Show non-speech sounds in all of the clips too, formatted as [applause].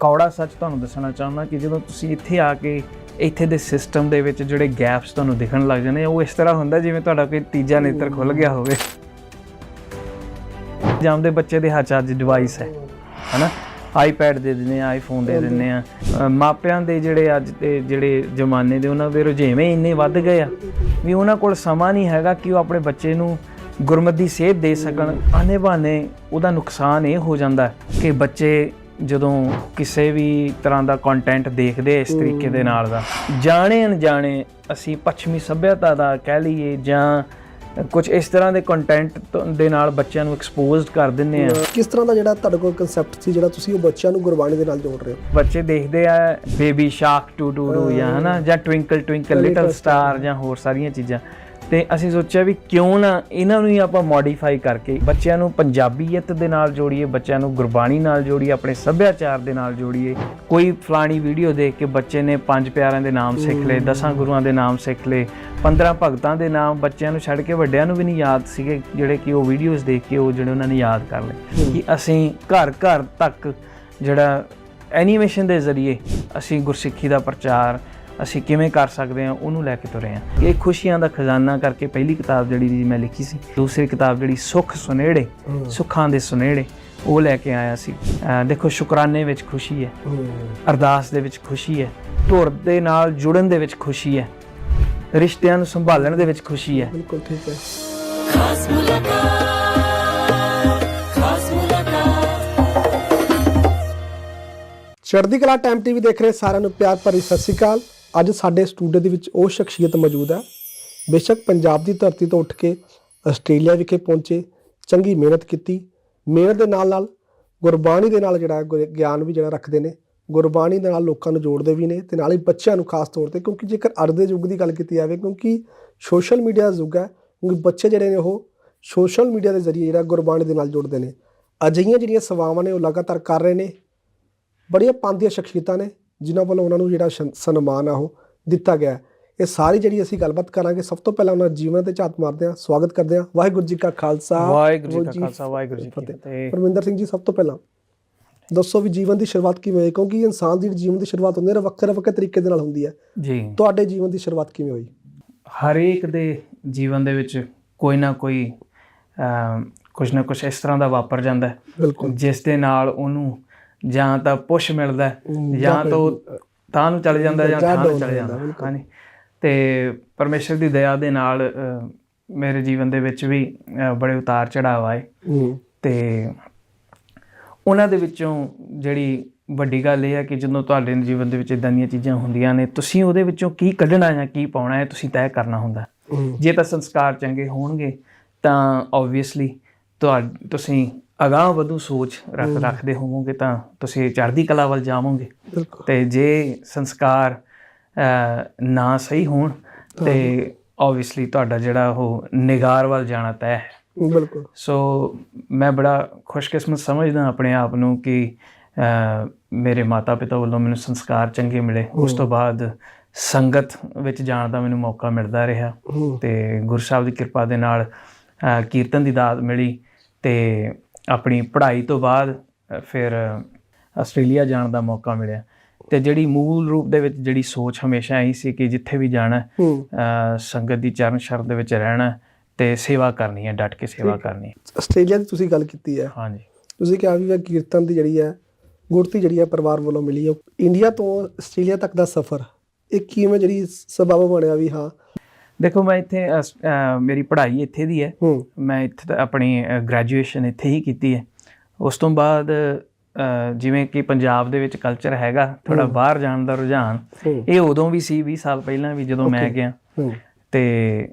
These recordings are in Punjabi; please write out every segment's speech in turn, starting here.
ਕੌੜਾ ਸੱਚ ਤੁਹਾਨੂੰ ਦੱਸਣਾ ਚਾਹੁੰਦਾ ਕਿ ਜਦੋਂ ਤੁਸੀਂ ਇੱਥੇ ਆ ਕੇ ਇੱਥੇ ਦੇ ਸਿਸਟਮ ਦੇ ਵਿੱਚ ਜਿਹੜੇ ਗੈਪਸ ਤੁਹਾਨੂੰ ਦਿਖਣ ਲੱਗ ਜਾਂਦੇ ਉਹ ਇਸ ਤਰ੍ਹਾਂ ਹੁੰਦਾ ਜਿਵੇਂ ਤੁਹਾਡਾ ਕੋਈ ਤੀਜਾ ਨੇਤਰ ਖੁੱਲ ਗਿਆ ਹੋਵੇ। ਜਾਂਦੇ ਬੱਚੇ ਦੇ ਹੱਥ 'ਚ ਅੱਜ ਡਿਵਾਈਸ ਹੈ, ਹਨਾ? ਆਈਪੈਡ ਦੇ ਦਿੰਦੇ ਆ ਆਈਫੋਨ ਦੇ ਦਿੰਦੇ ਆ। ਮਾਪਿਆਂ ਦੇ ਜਿਹੜੇ ਅੱਜ ਦੇ ਜਿਹੜੇ ਜ਼ਮਾਨੇ ਦੇ ਉਹਨਾਂ ਦੇ ਰੁਝੇਵੇਂ ਇੰਨੇ ਵੱਧ ਗਏ ਆ ਵੀ ਉਹਨਾਂ ਕੋਲ ਸਮਾਂ ਨਹੀਂ ਹੈਗਾ ਕਿ ਉਹ ਆਪਣੇ ਬੱਚੇ ਨੂੰ ਗੁਰਮਤਿ ਦੀ ਸੇਧ ਦੇ ਸਕਣ। ਆਨੇ ਬਹਾਨੇ ਉਹਦਾ ਨੁਕਸਾਨ ਇਹ ਹੋ ਜਾਂਦਾ ਕਿ ਬੱਚੇ ਜਦੋਂ ਕਿਸੇ ਵੀ ਤਰ੍ਹਾਂ ਦਾ ਕੰਟੈਂਟ ਦੇਖਦੇ ਇਸ ਤਰੀਕੇ ਦੇ ਨਾਲ ਦਾ ਜਾਣੇ ਅਣਜਾਣੇ ਅਸੀਂ ਪੱਛਮੀ ਸੱਭਿਅਤਾ ਦਾ ਕਹਿ ਲਈਏ ਜਾਂ ਕੁਝ ਇਸ ਤਰ੍ਹਾਂ ਦੇ ਕੰਟੈਂਟ ਦੇ ਨਾਲ ਬੱਚਿਆਂ ਨੂੰ ਐਕਸਪੋਜ਼ਡ ਕਰ ਦਿੰਦੇ ਆ। ਕਿਸ ਤਰ੍ਹਾਂ ਦਾ ਜਿਹੜਾ ਤੁਹਾਡੇ ਕੋਲ ਕਨਸੈਪਟ ਸੀ ਜਿਹੜਾ ਤੁਸੀਂ ਉਹ ਬੱਚਿਆਂ ਨੂੰ ਗੁਰਬਾਣੀ ਦੇ ਨਾਲ ਜੋੜ ਰਹੇ ਹੋ? ਬੱਚੇ ਦੇਖਦੇ ਆ baby shark doo doo doo ਜਾਂ ਹਨਾ ਜਾਂ ਟਵਿੰਕਲ ਟਵਿੰਕਲ ਲਿਟਲ ਸਟਾਰ ਜਾਂ ਹੋਰ ਸਾਰੀਆਂ ਚੀਜ਼ਾਂ। ਤੇ ਅਸੀਂ ਸੋਚਿਆ ਵੀ ਕਿਉਂ ਨਾ ਇਹਨਾਂ ਨੂੰ ਹੀ ਆਪਾਂ ਮੋਡੀਫਾਈ ਕਰਕੇ ਬੱਚਿਆਂ ਨੂੰ ਪੰਜਾਬੀਅਤ ਦੇ ਨਾਲ ਜੋੜੀਏ ਬੱਚਿਆਂ ਨੂੰ ਗੁਰਬਾਣੀ ਨਾਲ ਜੋੜੀਏ ਆਪਣੇ ਸੱਭਿਆਚਾਰ ਦੇ ਨਾਲ ਜੋੜੀਏ। ਕੋਈ ਫਲਾਣੀ ਵੀਡੀਓ ਦੇਖ ਕੇ ਬੱਚੇ ਨੇ ਪੰਜ ਪਿਆਰਿਆਂ ਦੇ ਨਾਮ ਸਿੱਖ ਲਏ ਦਸਾਂ ਗੁਰੂਆਂ ਦੇ ਨਾਮ ਸਿੱਖ ਲਏ 15 ਭਗਤਾਂ ਦੇ ਨਾਮ ਬੱਚਿਆਂ ਨੂੰ ਛੱਡ ਕੇ ਵੱਡਿਆਂ ਨੂੰ ਵੀ ਨਹੀਂ ਯਾਦ ਸੀਗੇ ਜਿਹੜੇ ਕਿ ਉਹ ਵੀਡੀਓਜ਼ ਦੇਖ ਕੇ ਉਹ ਜਿਹੜੇ ਉਹਨਾਂ ਨੇ ਯਾਦ ਕਰ ਲਏ। ਕਿ ਅਸੀਂ ਘਰ ਘਰ ਤੱਕ ਜਿਹੜਾ ਐਨੀਮੇਸ਼ਨ ਦੇ ਜ਼ਰੀਏ ਅਸੀਂ ਗੁਰਸਿੱਖੀ ਦਾ ਪ੍ਰਚਾਰ ਅਸੀਂ ਕਿਵੇਂ ਕਰ ਸਕਦੇ ਹਾਂ ਉਹਨੂੰ ਲੈ ਕੇ ਤੁਰੇ ਹਾਂ। ਇਹ ਖੁਸ਼ੀਆਂ ਦਾ ਖਜ਼ਾਨਾ ਕਰਕੇ ਪਹਿਲੀ ਕਿਤਾਬ ਜਿਹੜੀ ਜੀ ਮੈਂ ਲਿਖੀ ਸੀ ਦੂਸਰੀ ਕਿਤਾਬ ਜਿਹੜੀ ਸੁੱਖ ਸੁਨੇੜੇ ਸੁੱਖਾਂ ਦੇ ਸੁਨੇੜੇ ਉਹ ਲੈ ਕੇ ਆਇਆ ਸੀ। ਦੇਖੋ ਸ਼ੁਕਰਾਨੇ ਵਿੱਚ ਖੁਸ਼ੀ ਹੈ। ਅਰਦਾਸ ਦੇ ਵਿੱਚ ਖੁਸ਼ੀ ਹੈ ਧੁਰ ਦੇ ਨਾਲ ਜੁੜਨ ਦੇ ਵਿੱਚ ਖੁਸ਼ੀ ਹੈ ਰਿਸ਼ਤਿਆਂ ਨੂੰ ਸੰਭਾਲਣ ਦੇ ਵਿੱਚ ਖੁਸ਼ੀ ਹੈ। ਬਿਲਕੁਲ ਠੀਕ ਹੈ। ਖਾਸ ਮੁਲਾਕਾਤ ਖਾਸ ਮੁਲਾਕਾਤ। ਚੜ੍ਹਦੀ ਕਲਾ ਟਾਈਮ ਟੀਵੀ ਦੇਖ ਰਹੇ ਸਾਰਿਆਂ ਨੂੰ ਪਿਆਰ ਭਰੀ ਸਤਿ ਸ਼੍ਰੀ ਅਕਾਲ। ਅੱਜ ਸਾਡੇ ਸਟੂਡੀਓ ਦੇ ਵਿੱਚ ਉਹ ਸ਼ਖਸੀਅਤ ਮੌਜੂਦ ਹੈ। ਬੇਸ਼ੱਕ ਪੰਜਾਬ ਦੀ ਧਰਤੀ ਤੋਂ ਉੱਠ ਕੇ ਆਸਟ੍ਰੇਲੀਆ ਵਿਖੇ ਪਹੁੰਚੇ, ਚੰਗੀ ਮਿਹਨਤ ਕੀਤੀ ਮਿਹਨਤ ਦੇ ਨਾਲ ਨਾਲ ਗੁਰਬਾਣੀ ਦੇ ਨਾਲ ਜਿਹੜਾ ਗੁਰ- ਗਿਆਨ ਵੀ ਜਿਹੜਾ ਰੱਖਦੇ ਨੇ, ਗੁਰਬਾਣੀ ਦੇ ਨਾਲ ਲੋਕਾਂ ਨੂੰ ਜੋੜਦੇ ਵੀ ਨੇ ਤੇ ਨਾਲ ਹੀ ਬੱਚਿਆਂ ਨੂੰ ਖਾਸ ਤੌਰ ਤੇ ਕਿਉਂਕਿ ਜੇਕਰ ਅੱਜ ਦੇ ਯੁੱਗ ਦੀ ਗੱਲ ਕੀਤੀ ਜਾਵੇ ਕਿਉਂਕਿ ਸੋਸ਼ਲ ਮੀਡੀਆ ਦਾ ਯੁੱਗ ਹੈ, ਕਿਉਂਕਿ ਬੱਚੇ ਜਿਹੜੇ ਨੇ ਉਹ ਸੋਸ਼ਲ ਮੀਡੀਆ ਦੇ ਜ਼ਰੀਏ ਜਿਹੜਾ ਗੁਰਬਾਣੀ ਦੇ ਨਾਲ ਜੁੜਦੇ ਨੇ। ਅਜਿਹੀਆਂ ਜਿਹੜੀਆਂ ਸੇਵਾਵਾਂ ਨੇ ਉਹ ਲਗਾਤਾਰ ਕਰ ਰਹੇ ਨੇ, ਬੜੀਆਂ ਪੰਥ ਸ਼ਖਸੀਅਤਾਂ ਨੇ ਜਿਨ੍ਹਾਂ ਵੱਲੋਂ ਉਹਨਾਂ ਨੂੰ ਜਿਹੜਾ ਸ਼ਨ- ਸਨਮਾਨ ਆ ਉਹ ਦਿੱਤਾ ਗਿਆ। ਇਹ ਸਾਰੀ ਜਿਹੜੀ ਅਸੀਂ ਗੱਲਬਾਤ ਕਰਾਂਗੇ ਸਭ ਤੋਂ ਪਹਿਲਾਂ ਉਹਨਾਂ ਜੀਵਨ ਤੇ ਝਾਤ ਮਾਰਦੇ ਹਾਂ। ਸਵਾਗਤ ਕਰਦੇ ਹਾਂ। ਵਾਹਿਗੁਰੂ ਜੀ ਕਾ ਖਾਲਸਾ। ਵਾਹਿਗੁਰੂ ਜੀ ਕਾ ਖਾਲਸਾ ਵਾਹਿਗੁਰੂ ਜੀ ਕੀ ਫਤਿਹ। ਪਰਮਿੰਦਰ ਸਿੰਘ ਜੀ ਸਭ ਤੋਂ ਪਹਿਲਾਂ ਦੱਸੋ ਵੀ ਜੀਵਨ ਦੀ ਸ਼ੁਰੂਆਤ ਕਿਵੇਂ ਹੋਈ? ਕਿਉਂਕਿ ਇਨਸਾਨ ਦੀ ਜੀਵਨ ਦੀ ਸ਼ੁਰੂਆਤ ਹੁੰਦੀ ਹੈ ਵੱਖਰੇ ਵੱਖਰੇ ਤਰੀਕੇ ਦੇ ਨਾਲ ਹੁੰਦੀ ਹੈ। ਜੀ। ਤੁਹਾਡੇ ਜੀਵਨ ਦੀ ਸ਼ੁਰੂਆਤ ਕਿਵੇਂ ਹੋਈ? ਹਰੇਕ ਦੇ ਜੀਵਨ ਦੇ ਵਿੱਚ ਕੋਈ ਨਾ ਕੋਈ ਕੁਝ ਨਾ ਕੁਝ ਇਸ ਤਰ੍ਹਾਂ ਦਾ ਵਾਪਰ ਜਾਂਦਾ ਹੈ। ਬਿਲਕੁਲ। ਜਿਸ ਦੇ ਨਾਲ ਉਹਨੂੰ ਜਾਂ ਤਾਂ ਪੁਸ਼ ਮਿਲਦਾ ਜਾਂ ਤਾਂ ਉਹ ਤਾਂ ਨੂੰ ਚਲੇ ਜਾਂਦਾ ਜਾਂ ਨੂੰ down ਚਲੇ ਜਾਂਦਾ। ਹਾਂਜੀ। ਤੇ ਪਰਮੇਸ਼ਰ ਦੀ ਦਇਆ ਦੇ ਨਾਲ ਮੇਰੇ ਜੀਵਨ ਦੇ ਵਿੱਚ ਵੀ ਬੜੇ ਉਤਾਰ ਚੜਾਵ ਆਏ। ਤੇ ਉਹਨਾਂ ਦੇ ਵਿੱਚੋਂ ਜਿਹੜੀ ਵੱਡੀ ਗੱਲ ਇਹ ਹੈ ਕਿ ਜਦੋਂ ਤੁਹਾਡੇ ਜੀਵਨ ਦੇ ਵਿੱਚ ਇਦਾਂ ਦੀਆਂ ਚੀਜ਼ਾਂ ਹੁੰਦੀਆਂ ਨੇ ਤੁਸੀਂ ਉਹਦੇ ਵਿੱਚੋਂ ਕੀ ਕੱਢਣਾ ਜਾਂ ਕੀ ਪਾਉਣਾ ਹੈ ਤੁਸੀਂ ਤੈਅ ਕਰਨਾ ਹੁੰਦਾ। ਜੇ ਤਾਂ ਸੰਸਕਾਰ ਚੰਗੇ ਹੋਣਗੇ ਤਾਂ ਆਬਵੀਅਸਲੀ ਤੁਸੀਂ ਅਗਾਂਹ ਵਧੂ ਸੋਚ ਰੱਖ ਰੱਖਦੇ ਹੋਵੋਗੇ ਤਾਂ ਤੁਸੀਂ ਚੜ੍ਹਦੀ ਕਲਾ ਵੱਲ ਜਾਵੋਗੇ। ਤੇ ਜੇ ਸੰਸਕਾਰ ਨਾ ਸਹੀ ਹੋਣ ਤੇ ਆਬਵੀਅਸਲੀ ਤੁਹਾਡਾ ਜਿਹੜਾ ਉਹ ਨਿਗਾਰ ਵੱਲ ਜਾਣਾ ਤੈਅ ਹੈ। ਬਿਲਕੁਲ। ਸੋ ਮੈਂ ਬੜਾ ਖੁਸ਼ਕਿਸਮਤ ਸਮਝਦਾ ਆਪਣੇ ਆਪ ਨੂੰ ਕਿ ਮੇਰੇ ਮਾਤਾ-ਪਿਤਾ ਵੱਲੋਂ ਮੈਨੂੰ ਸੰਸਕਾਰ ਚੰਗੇ ਮਿਲੇ। ਉਸ ਤੋਂ ਬਾਅਦ ਸੰਗਤ ਵਿੱਚ ਜਾਣ ਦਾ ਮੈਨੂੰ ਮੌਕਾ ਮਿਲਦਾ ਰਿਹਾ। ਤੇ ਗੁਰੂ ਸਾਹਿਬ ਦੀ ਕਿਰਪਾ ਦੇ ਨਾਲ ਕੀਰਤਨ ਦੀ ਦਾਤ ਮਿਲੀ। ਤੇ ਆਪਣੀ ਪੜ੍ਹਾਈ ਤੋਂ ਬਾਅਦ ਫਿਰ ਆਸਟ੍ਰੇਲੀਆ ਜਾਣ ਦਾ ਮੌਕਾ ਮਿਲਿਆ। ਤੇ ਜਿਹੜੀ ਮੂਲ ਰੂਪ ਦੇ ਵਿੱਚ ਜਿਹੜੀ ਸੋਚ ਹਮੇਸ਼ਾ ਇਹੀ ਸੀ ਕਿ ਜਿੱਥੇ ਵੀ ਜਾਣਾ ਸੰਗਤ ਦੀ ਚਰਨ ਸ਼ਰਨ ਦੇ ਵਿੱਚ ਰਹਿਣਾ ਤੇ ਸੇਵਾ ਕਰਨੀ ਹੈ ਡਟ ਕੇ ਸੇਵਾ ਕਰਨੀ ਹੈ। ਆਸਟ੍ਰੇਲੀਆ ਦੀ ਤੁਸੀਂ ਗੱਲ ਕੀਤੀ ਹੈ। ਹਾਂਜੀ। ਤੁਸੀਂ ਕਿਹਾ ਵੀ ਕੀਰਤਨ ਦੀ ਜਿਹੜੀ ਹੈ ਗੁਰਤੀ ਜਿਹੜੀ ਹੈ ਪਰਿਵਾਰ ਵੱਲੋਂ ਮਿਲੀ ਹੈ। ਇੰਡੀਆ ਤੋਂ ਆਸਟ੍ਰੇਲੀਆ ਤੱਕ ਦਾ ਸਫ਼ਰ ਇਹ ਕਿਵੇਂ ਜਿਹੜੀ ਸਬਬ ਬਣਿਆ ਵੀ ਹਾਂ? ਦੇਖੋ ਮੈਂ ਇੱਥੇ ਮੇਰੀ ਪੜ੍ਹਾਈ ਇੱਥੇ ਦੀ ਹੈ। ਮੈਂ ਇੱਥੇ ਆਪਣੀ ਗ੍ਰੈਜੂਏਸ਼ਨ ਇੱਥੇ ਹੀ ਕੀਤੀ ਹੈ। ਉਸ ਤੋਂ ਬਾਅਦ ਜਿਵੇਂ ਕਿ ਪੰਜਾਬ ਦੇ ਵਿੱਚ ਕਲਚਰ ਹੈਗਾ ਥੋੜਾ ਬਾਹਰ ਜਾਣ ਦਾ ਰੁਝਾਨ ਇਹ ਉਦੋਂ ਵੀ ਸੀ 20 ਸਾਲ ਪਹਿਲਾਂ ਵੀ ਜਦੋਂ ਮੈਂ ਗਿਆ। ਤੇ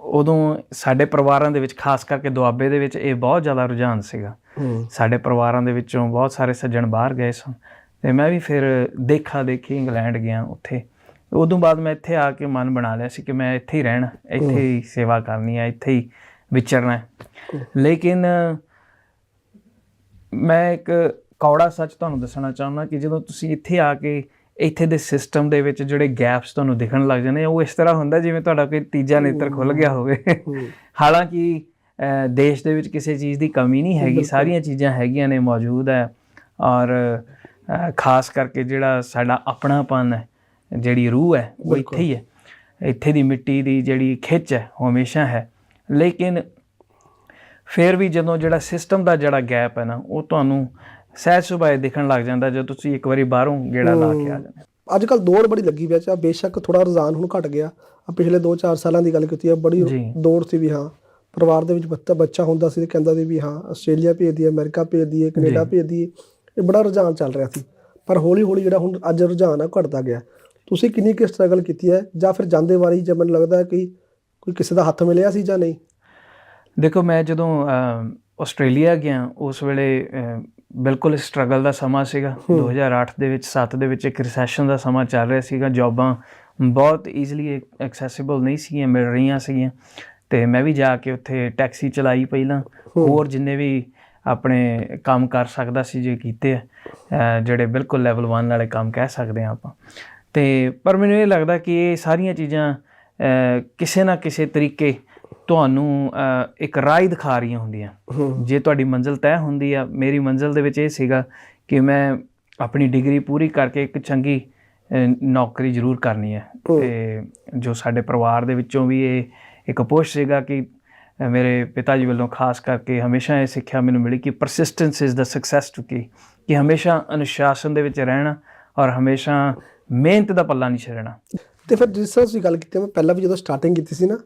ਉਦੋਂ ਸਾਡੇ ਪਰਿਵਾਰਾਂ ਦੇ ਵਿੱਚ ਖਾਸ ਕਰਕੇ ਦੁਆਬੇ ਦੇ ਵਿੱਚ ਇਹ ਬਹੁਤ ਜ਼ਿਆਦਾ ਰੁਝਾਨ ਸੀਗਾ। ਸਾਡੇ ਪਰਿਵਾਰਾਂ ਦੇ ਵਿੱਚੋਂ ਬਹੁਤ ਸਾਰੇ ਸੱਜਣ ਬਾਹਰ ਗਏ ਸਨ। ਤੇ ਮੈਂ ਵੀ ਫਿਰ ਦੇਖਾ ਦੇਖੀ ਇੰਗਲੈਂਡ ਗਿਆ ਉੱਥੇ। ਉਦੋਂ ਬਾਅਦ ਮੈਂ ਇੱਥੇ ਆ ਕੇ ਮਨ ਬਣਾ ਲਿਆ ਸੀ ਕਿ ਮੈਂ ਇੱਥੇ ਹੀ ਰਹਿਣਾ ਇੱਥੇ ਹੀ ਸੇਵਾ ਕਰਨੀ ਹੈ ਇੱਥੇ ਹੀ ਵਿਚਰਨਾ ਲੇਕਿਨ ਮੈਂ ਇੱਕ ਕੌੜਾ ਸੱਚ ਤੁਹਾਨੂੰ ਦੱਸਣਾ ਚਾਹੁੰਦਾ ਕਿ ਜਦੋਂ ਤੁਸੀਂ ਇੱਥੇ ਆ ਕੇ ਇੱਥੇ ਦੇ ਸਿਸਟਮ ਦੇ ਵਿੱਚ ਜਿਹੜੇ ਗੈਪਸ ਤੁਹਾਨੂੰ ਦਿਖਣ ਲੱਗ ਜਾਂਦੇ ਉਹ ਇਸ ਤਰ੍ਹਾਂ ਹੁੰਦਾ ਜਿਵੇਂ ਤੁਹਾਡਾ ਕੋਈ ਤੀਜਾ ਨੇਤਰ ਖੁੱਲ ਗਿਆ ਹੋਵੇ। ਹਾਲਾਂਕਿ ਦੇਸ਼ ਦੇ ਵਿੱਚ ਕਿਸੇ ਚੀਜ਼ ਦੀ ਕਮੀ ਨਹੀਂ ਹੈਗੀ ਸਾਰੀਆਂ ਚੀਜ਼ਾਂ ਹੈਗੀਆਂ ਨੇ ਮੌਜੂਦ ਹੈ ਔਰ ਖਾਸ ਕਰਕੇ ਜਿਹੜਾ ਸਾਡਾ ਆਪਣਾਪਨ ਹੈ ਜਿਹੜੀ ਰੂਹ ਹੈ ਉਹ ਇੱਥੇ ਹੀ ਹੈ। ਇੱਥੇ ਦੀ ਮਿੱਟੀ ਦੀ ਜਿਹੜੀ ਖਿੱਚ ਹੈ ਹਮੇਸ਼ਾ ਹੈ। ਲੇਕਿਨ ਫਿਰ ਵੀ ਜਦੋਂ ਜਿਹੜਾ ਸਿਸਟਮ ਦਾ ਜਿਹੜਾ ਗੈਪ ਹੈ ਨਾ ਉਹ ਤੁਹਾਨੂੰ ਸਹਿਜ ਸੁਭਾਏ ਦਿਖਣ ਲੱਗ ਜਾਂਦਾ ਜਦੋਂ ਤੁਸੀਂ ਇੱਕ ਵਾਰੀ ਬਾਹਰੋਂ ਗੇੜਾ ਲਾ ਕੇ ਆ ਜਾਂਦੇ ਅੱਜ ਕੱਲ ਦੌੜ ਬੜੀ ਲੱਗੀ ਪਿਆ ਚਾ ਬੇਸ਼ੱਕ ਥੋੜਾ ਰੁਝਾਨ ਹੁਣ ਘਟ ਗਿਆ। ਆ ਪਿਛਲੇ 2-4 ਸਾਲਾਂ ਦੀ ਗੱਲ ਕੀਤੀ ਹੈ ਬੜੀ। ਦੌੜ ਸੀ ਵੀ ਹਾਂ ਪਰਿਵਾਰ ਦੇ ਵਿੱਚ ਬੱਚਾ ਬੱਚਾ ਹੁੰਦਾ ਸੀ ਤੇ ਕਹਿੰਦਾ ਸੀ ਵੀ ਹਾਂ ਆਸਟ੍ਰੇਲੀਆ ਭੇਜ ਦਈਏ ਅਮਰੀਕਾ ਭੇਜ ਦਈਏ ਕੈਨੇਡਾ ਭੇਜ ਦਈਏ ਇਹ ਬੜਾ ਰੁਝਾਨ ਚੱਲ ਰਿਹਾ ਸੀ। ਪਰ ਹੌਲੀ ਹੌਲੀ ਜਿਹੜਾ ਹੁਣ ਅੱਜ ਰੁਝਾਨ ਆ ਘਟਦਾ ਗਿਆ। ਤੁਸੀਂ ਕਿੰਨੀ ਕਿ ਸਟਰਗਲ ਕੀਤੀ ਹੈ? ਜਾਂ ਫਿਰ ਜਾਂਦੇ ਵਾਰੀ ਜੇ ਮੈਨੂੰ ਲੱਗਦਾ ਹੈ ਕਿ ਕੋਈ ਕਿਸੇ ਦਾ ਹੱਥ ਮਿਲਿਆ ਸੀ ਜਾਂ ਨਹੀਂ? ਦੇਖੋ ਮੈਂ ਜਦੋਂ ਆਸਟ੍ਰੇਲੀਆ ਗਿਆ ਉਸ ਵੇਲੇ ਬਿਲਕੁਲ ਸਟਰਗਲ ਦਾ ਸਮਾਂ ਸੀਗਾ। 2008 ਦੇ ਵਿੱਚ 7 ਦੇ ਵਿੱਚ ਇੱਕ ਰਿਸੈਸ਼ਨ ਦਾ ਸਮਾਂ ਚੱਲ ਰਿਹਾ ਸੀਗਾ। ਜੌਬਾਂ ਬਹੁਤ ਈਜ਼ੀਲੀ ਐਕਸੈਸਿਬਲ ਨਹੀਂ ਸੀਗੀਆਂ ਮਿਲ ਰਹੀਆਂ ਸੀਗੀਆਂ। ਤੇ ਮੈਂ ਵੀ ਜਾ ਕੇ ਉੱਥੇ ਟੈਕਸੀ ਚਲਾਈ ਪਹਿਲਾਂ। ਹੋਰ ਜਿੰਨੇ ਵੀ ਆਪਣੇ ਕੰਮ ਕਰ ਸਕਦਾ ਸੀ ਜੇ ਕੀਤੇ ਜਿਹੜੇ ਬਿਲਕੁਲ ਲੈਵਲ 1 ਵਾਲੇ ਕੰਮ ਕਹਿ ਸਕਦੇ ਆ ਆਪਾਂ। ਤੇ ਪਰ ਮੈਨੂੰ ਇਹ ਲੱਗਦਾ ਕਿ ਇਹ ਸਾਰੀਆਂ ਚੀਜ਼ਾਂ ਕਿਸੇ ਨਾ ਕਿਸੇ ਤਰੀਕੇ ਤੁਹਾਨੂੰ ਇੱਕ ਰਾਹ ਦਿਖਾ ਰਹੀਆਂ ਹੁੰਦੀਆਂ। ਜੇ ਤੁਹਾਡੀ ਮੰਜ਼ਿਲ ਤੈਅ ਹੁੰਦੀ ਆ ਮੇਰੀ ਮੰਜ਼ਿਲ ਦੇ ਵਿੱਚ ਇਹ ਸੀਗਾ ਕਿ ਮੈਂ ਆਪਣੀ ਡਿਗਰੀ ਪੂਰੀ ਕਰਕੇ ਇੱਕ ਚੰਗੀ ਨੌਕਰੀ ਜ਼ਰੂਰ ਕਰਨੀ ਹੈ। ਤੇ ਜੋ ਸਾਡੇ ਪਰਿਵਾਰ ਦੇ ਵਿੱਚੋਂ ਵੀ ਇਹ ਇੱਕ ਪੁਸ਼ ਸੀਗਾ ਕਿ ਮੇਰੇ ਪਿਤਾ ਜੀ ਵੱਲੋਂ ਖਾਸ ਕਰਕੇ ਹਮੇਸ਼ਾ ਇਹ ਸਿੱਖਿਆ ਮੈਨੂੰ ਮਿਲੀ ਕਿ persistence is the success to ਕੀ ਕਿ ਹਮੇਸ਼ਾ ਅਨੁਸ਼ਾਸਨ ਦੇ ਵਿੱਚ ਰਹਿਣਾ ਔਰ ਹਮੇਸ਼ਾ ਮਿਹਨਤ ਦਾ ਪੱਲਾ ਨਹੀਂ ਛੱਡਣਾ। ਤੇ ਫਿਰ ਜਿਸ ਤਰ੍ਹਾਂ ਤੁਸੀਂ ਗੱਲ ਕੀਤੀ ਮੈਂ ਪਹਿਲਾਂ ਵੀ ਜਦੋਂ ਸਟਾਰਟਿੰਗ ਕੀਤੀ ਸੀ ਨਾ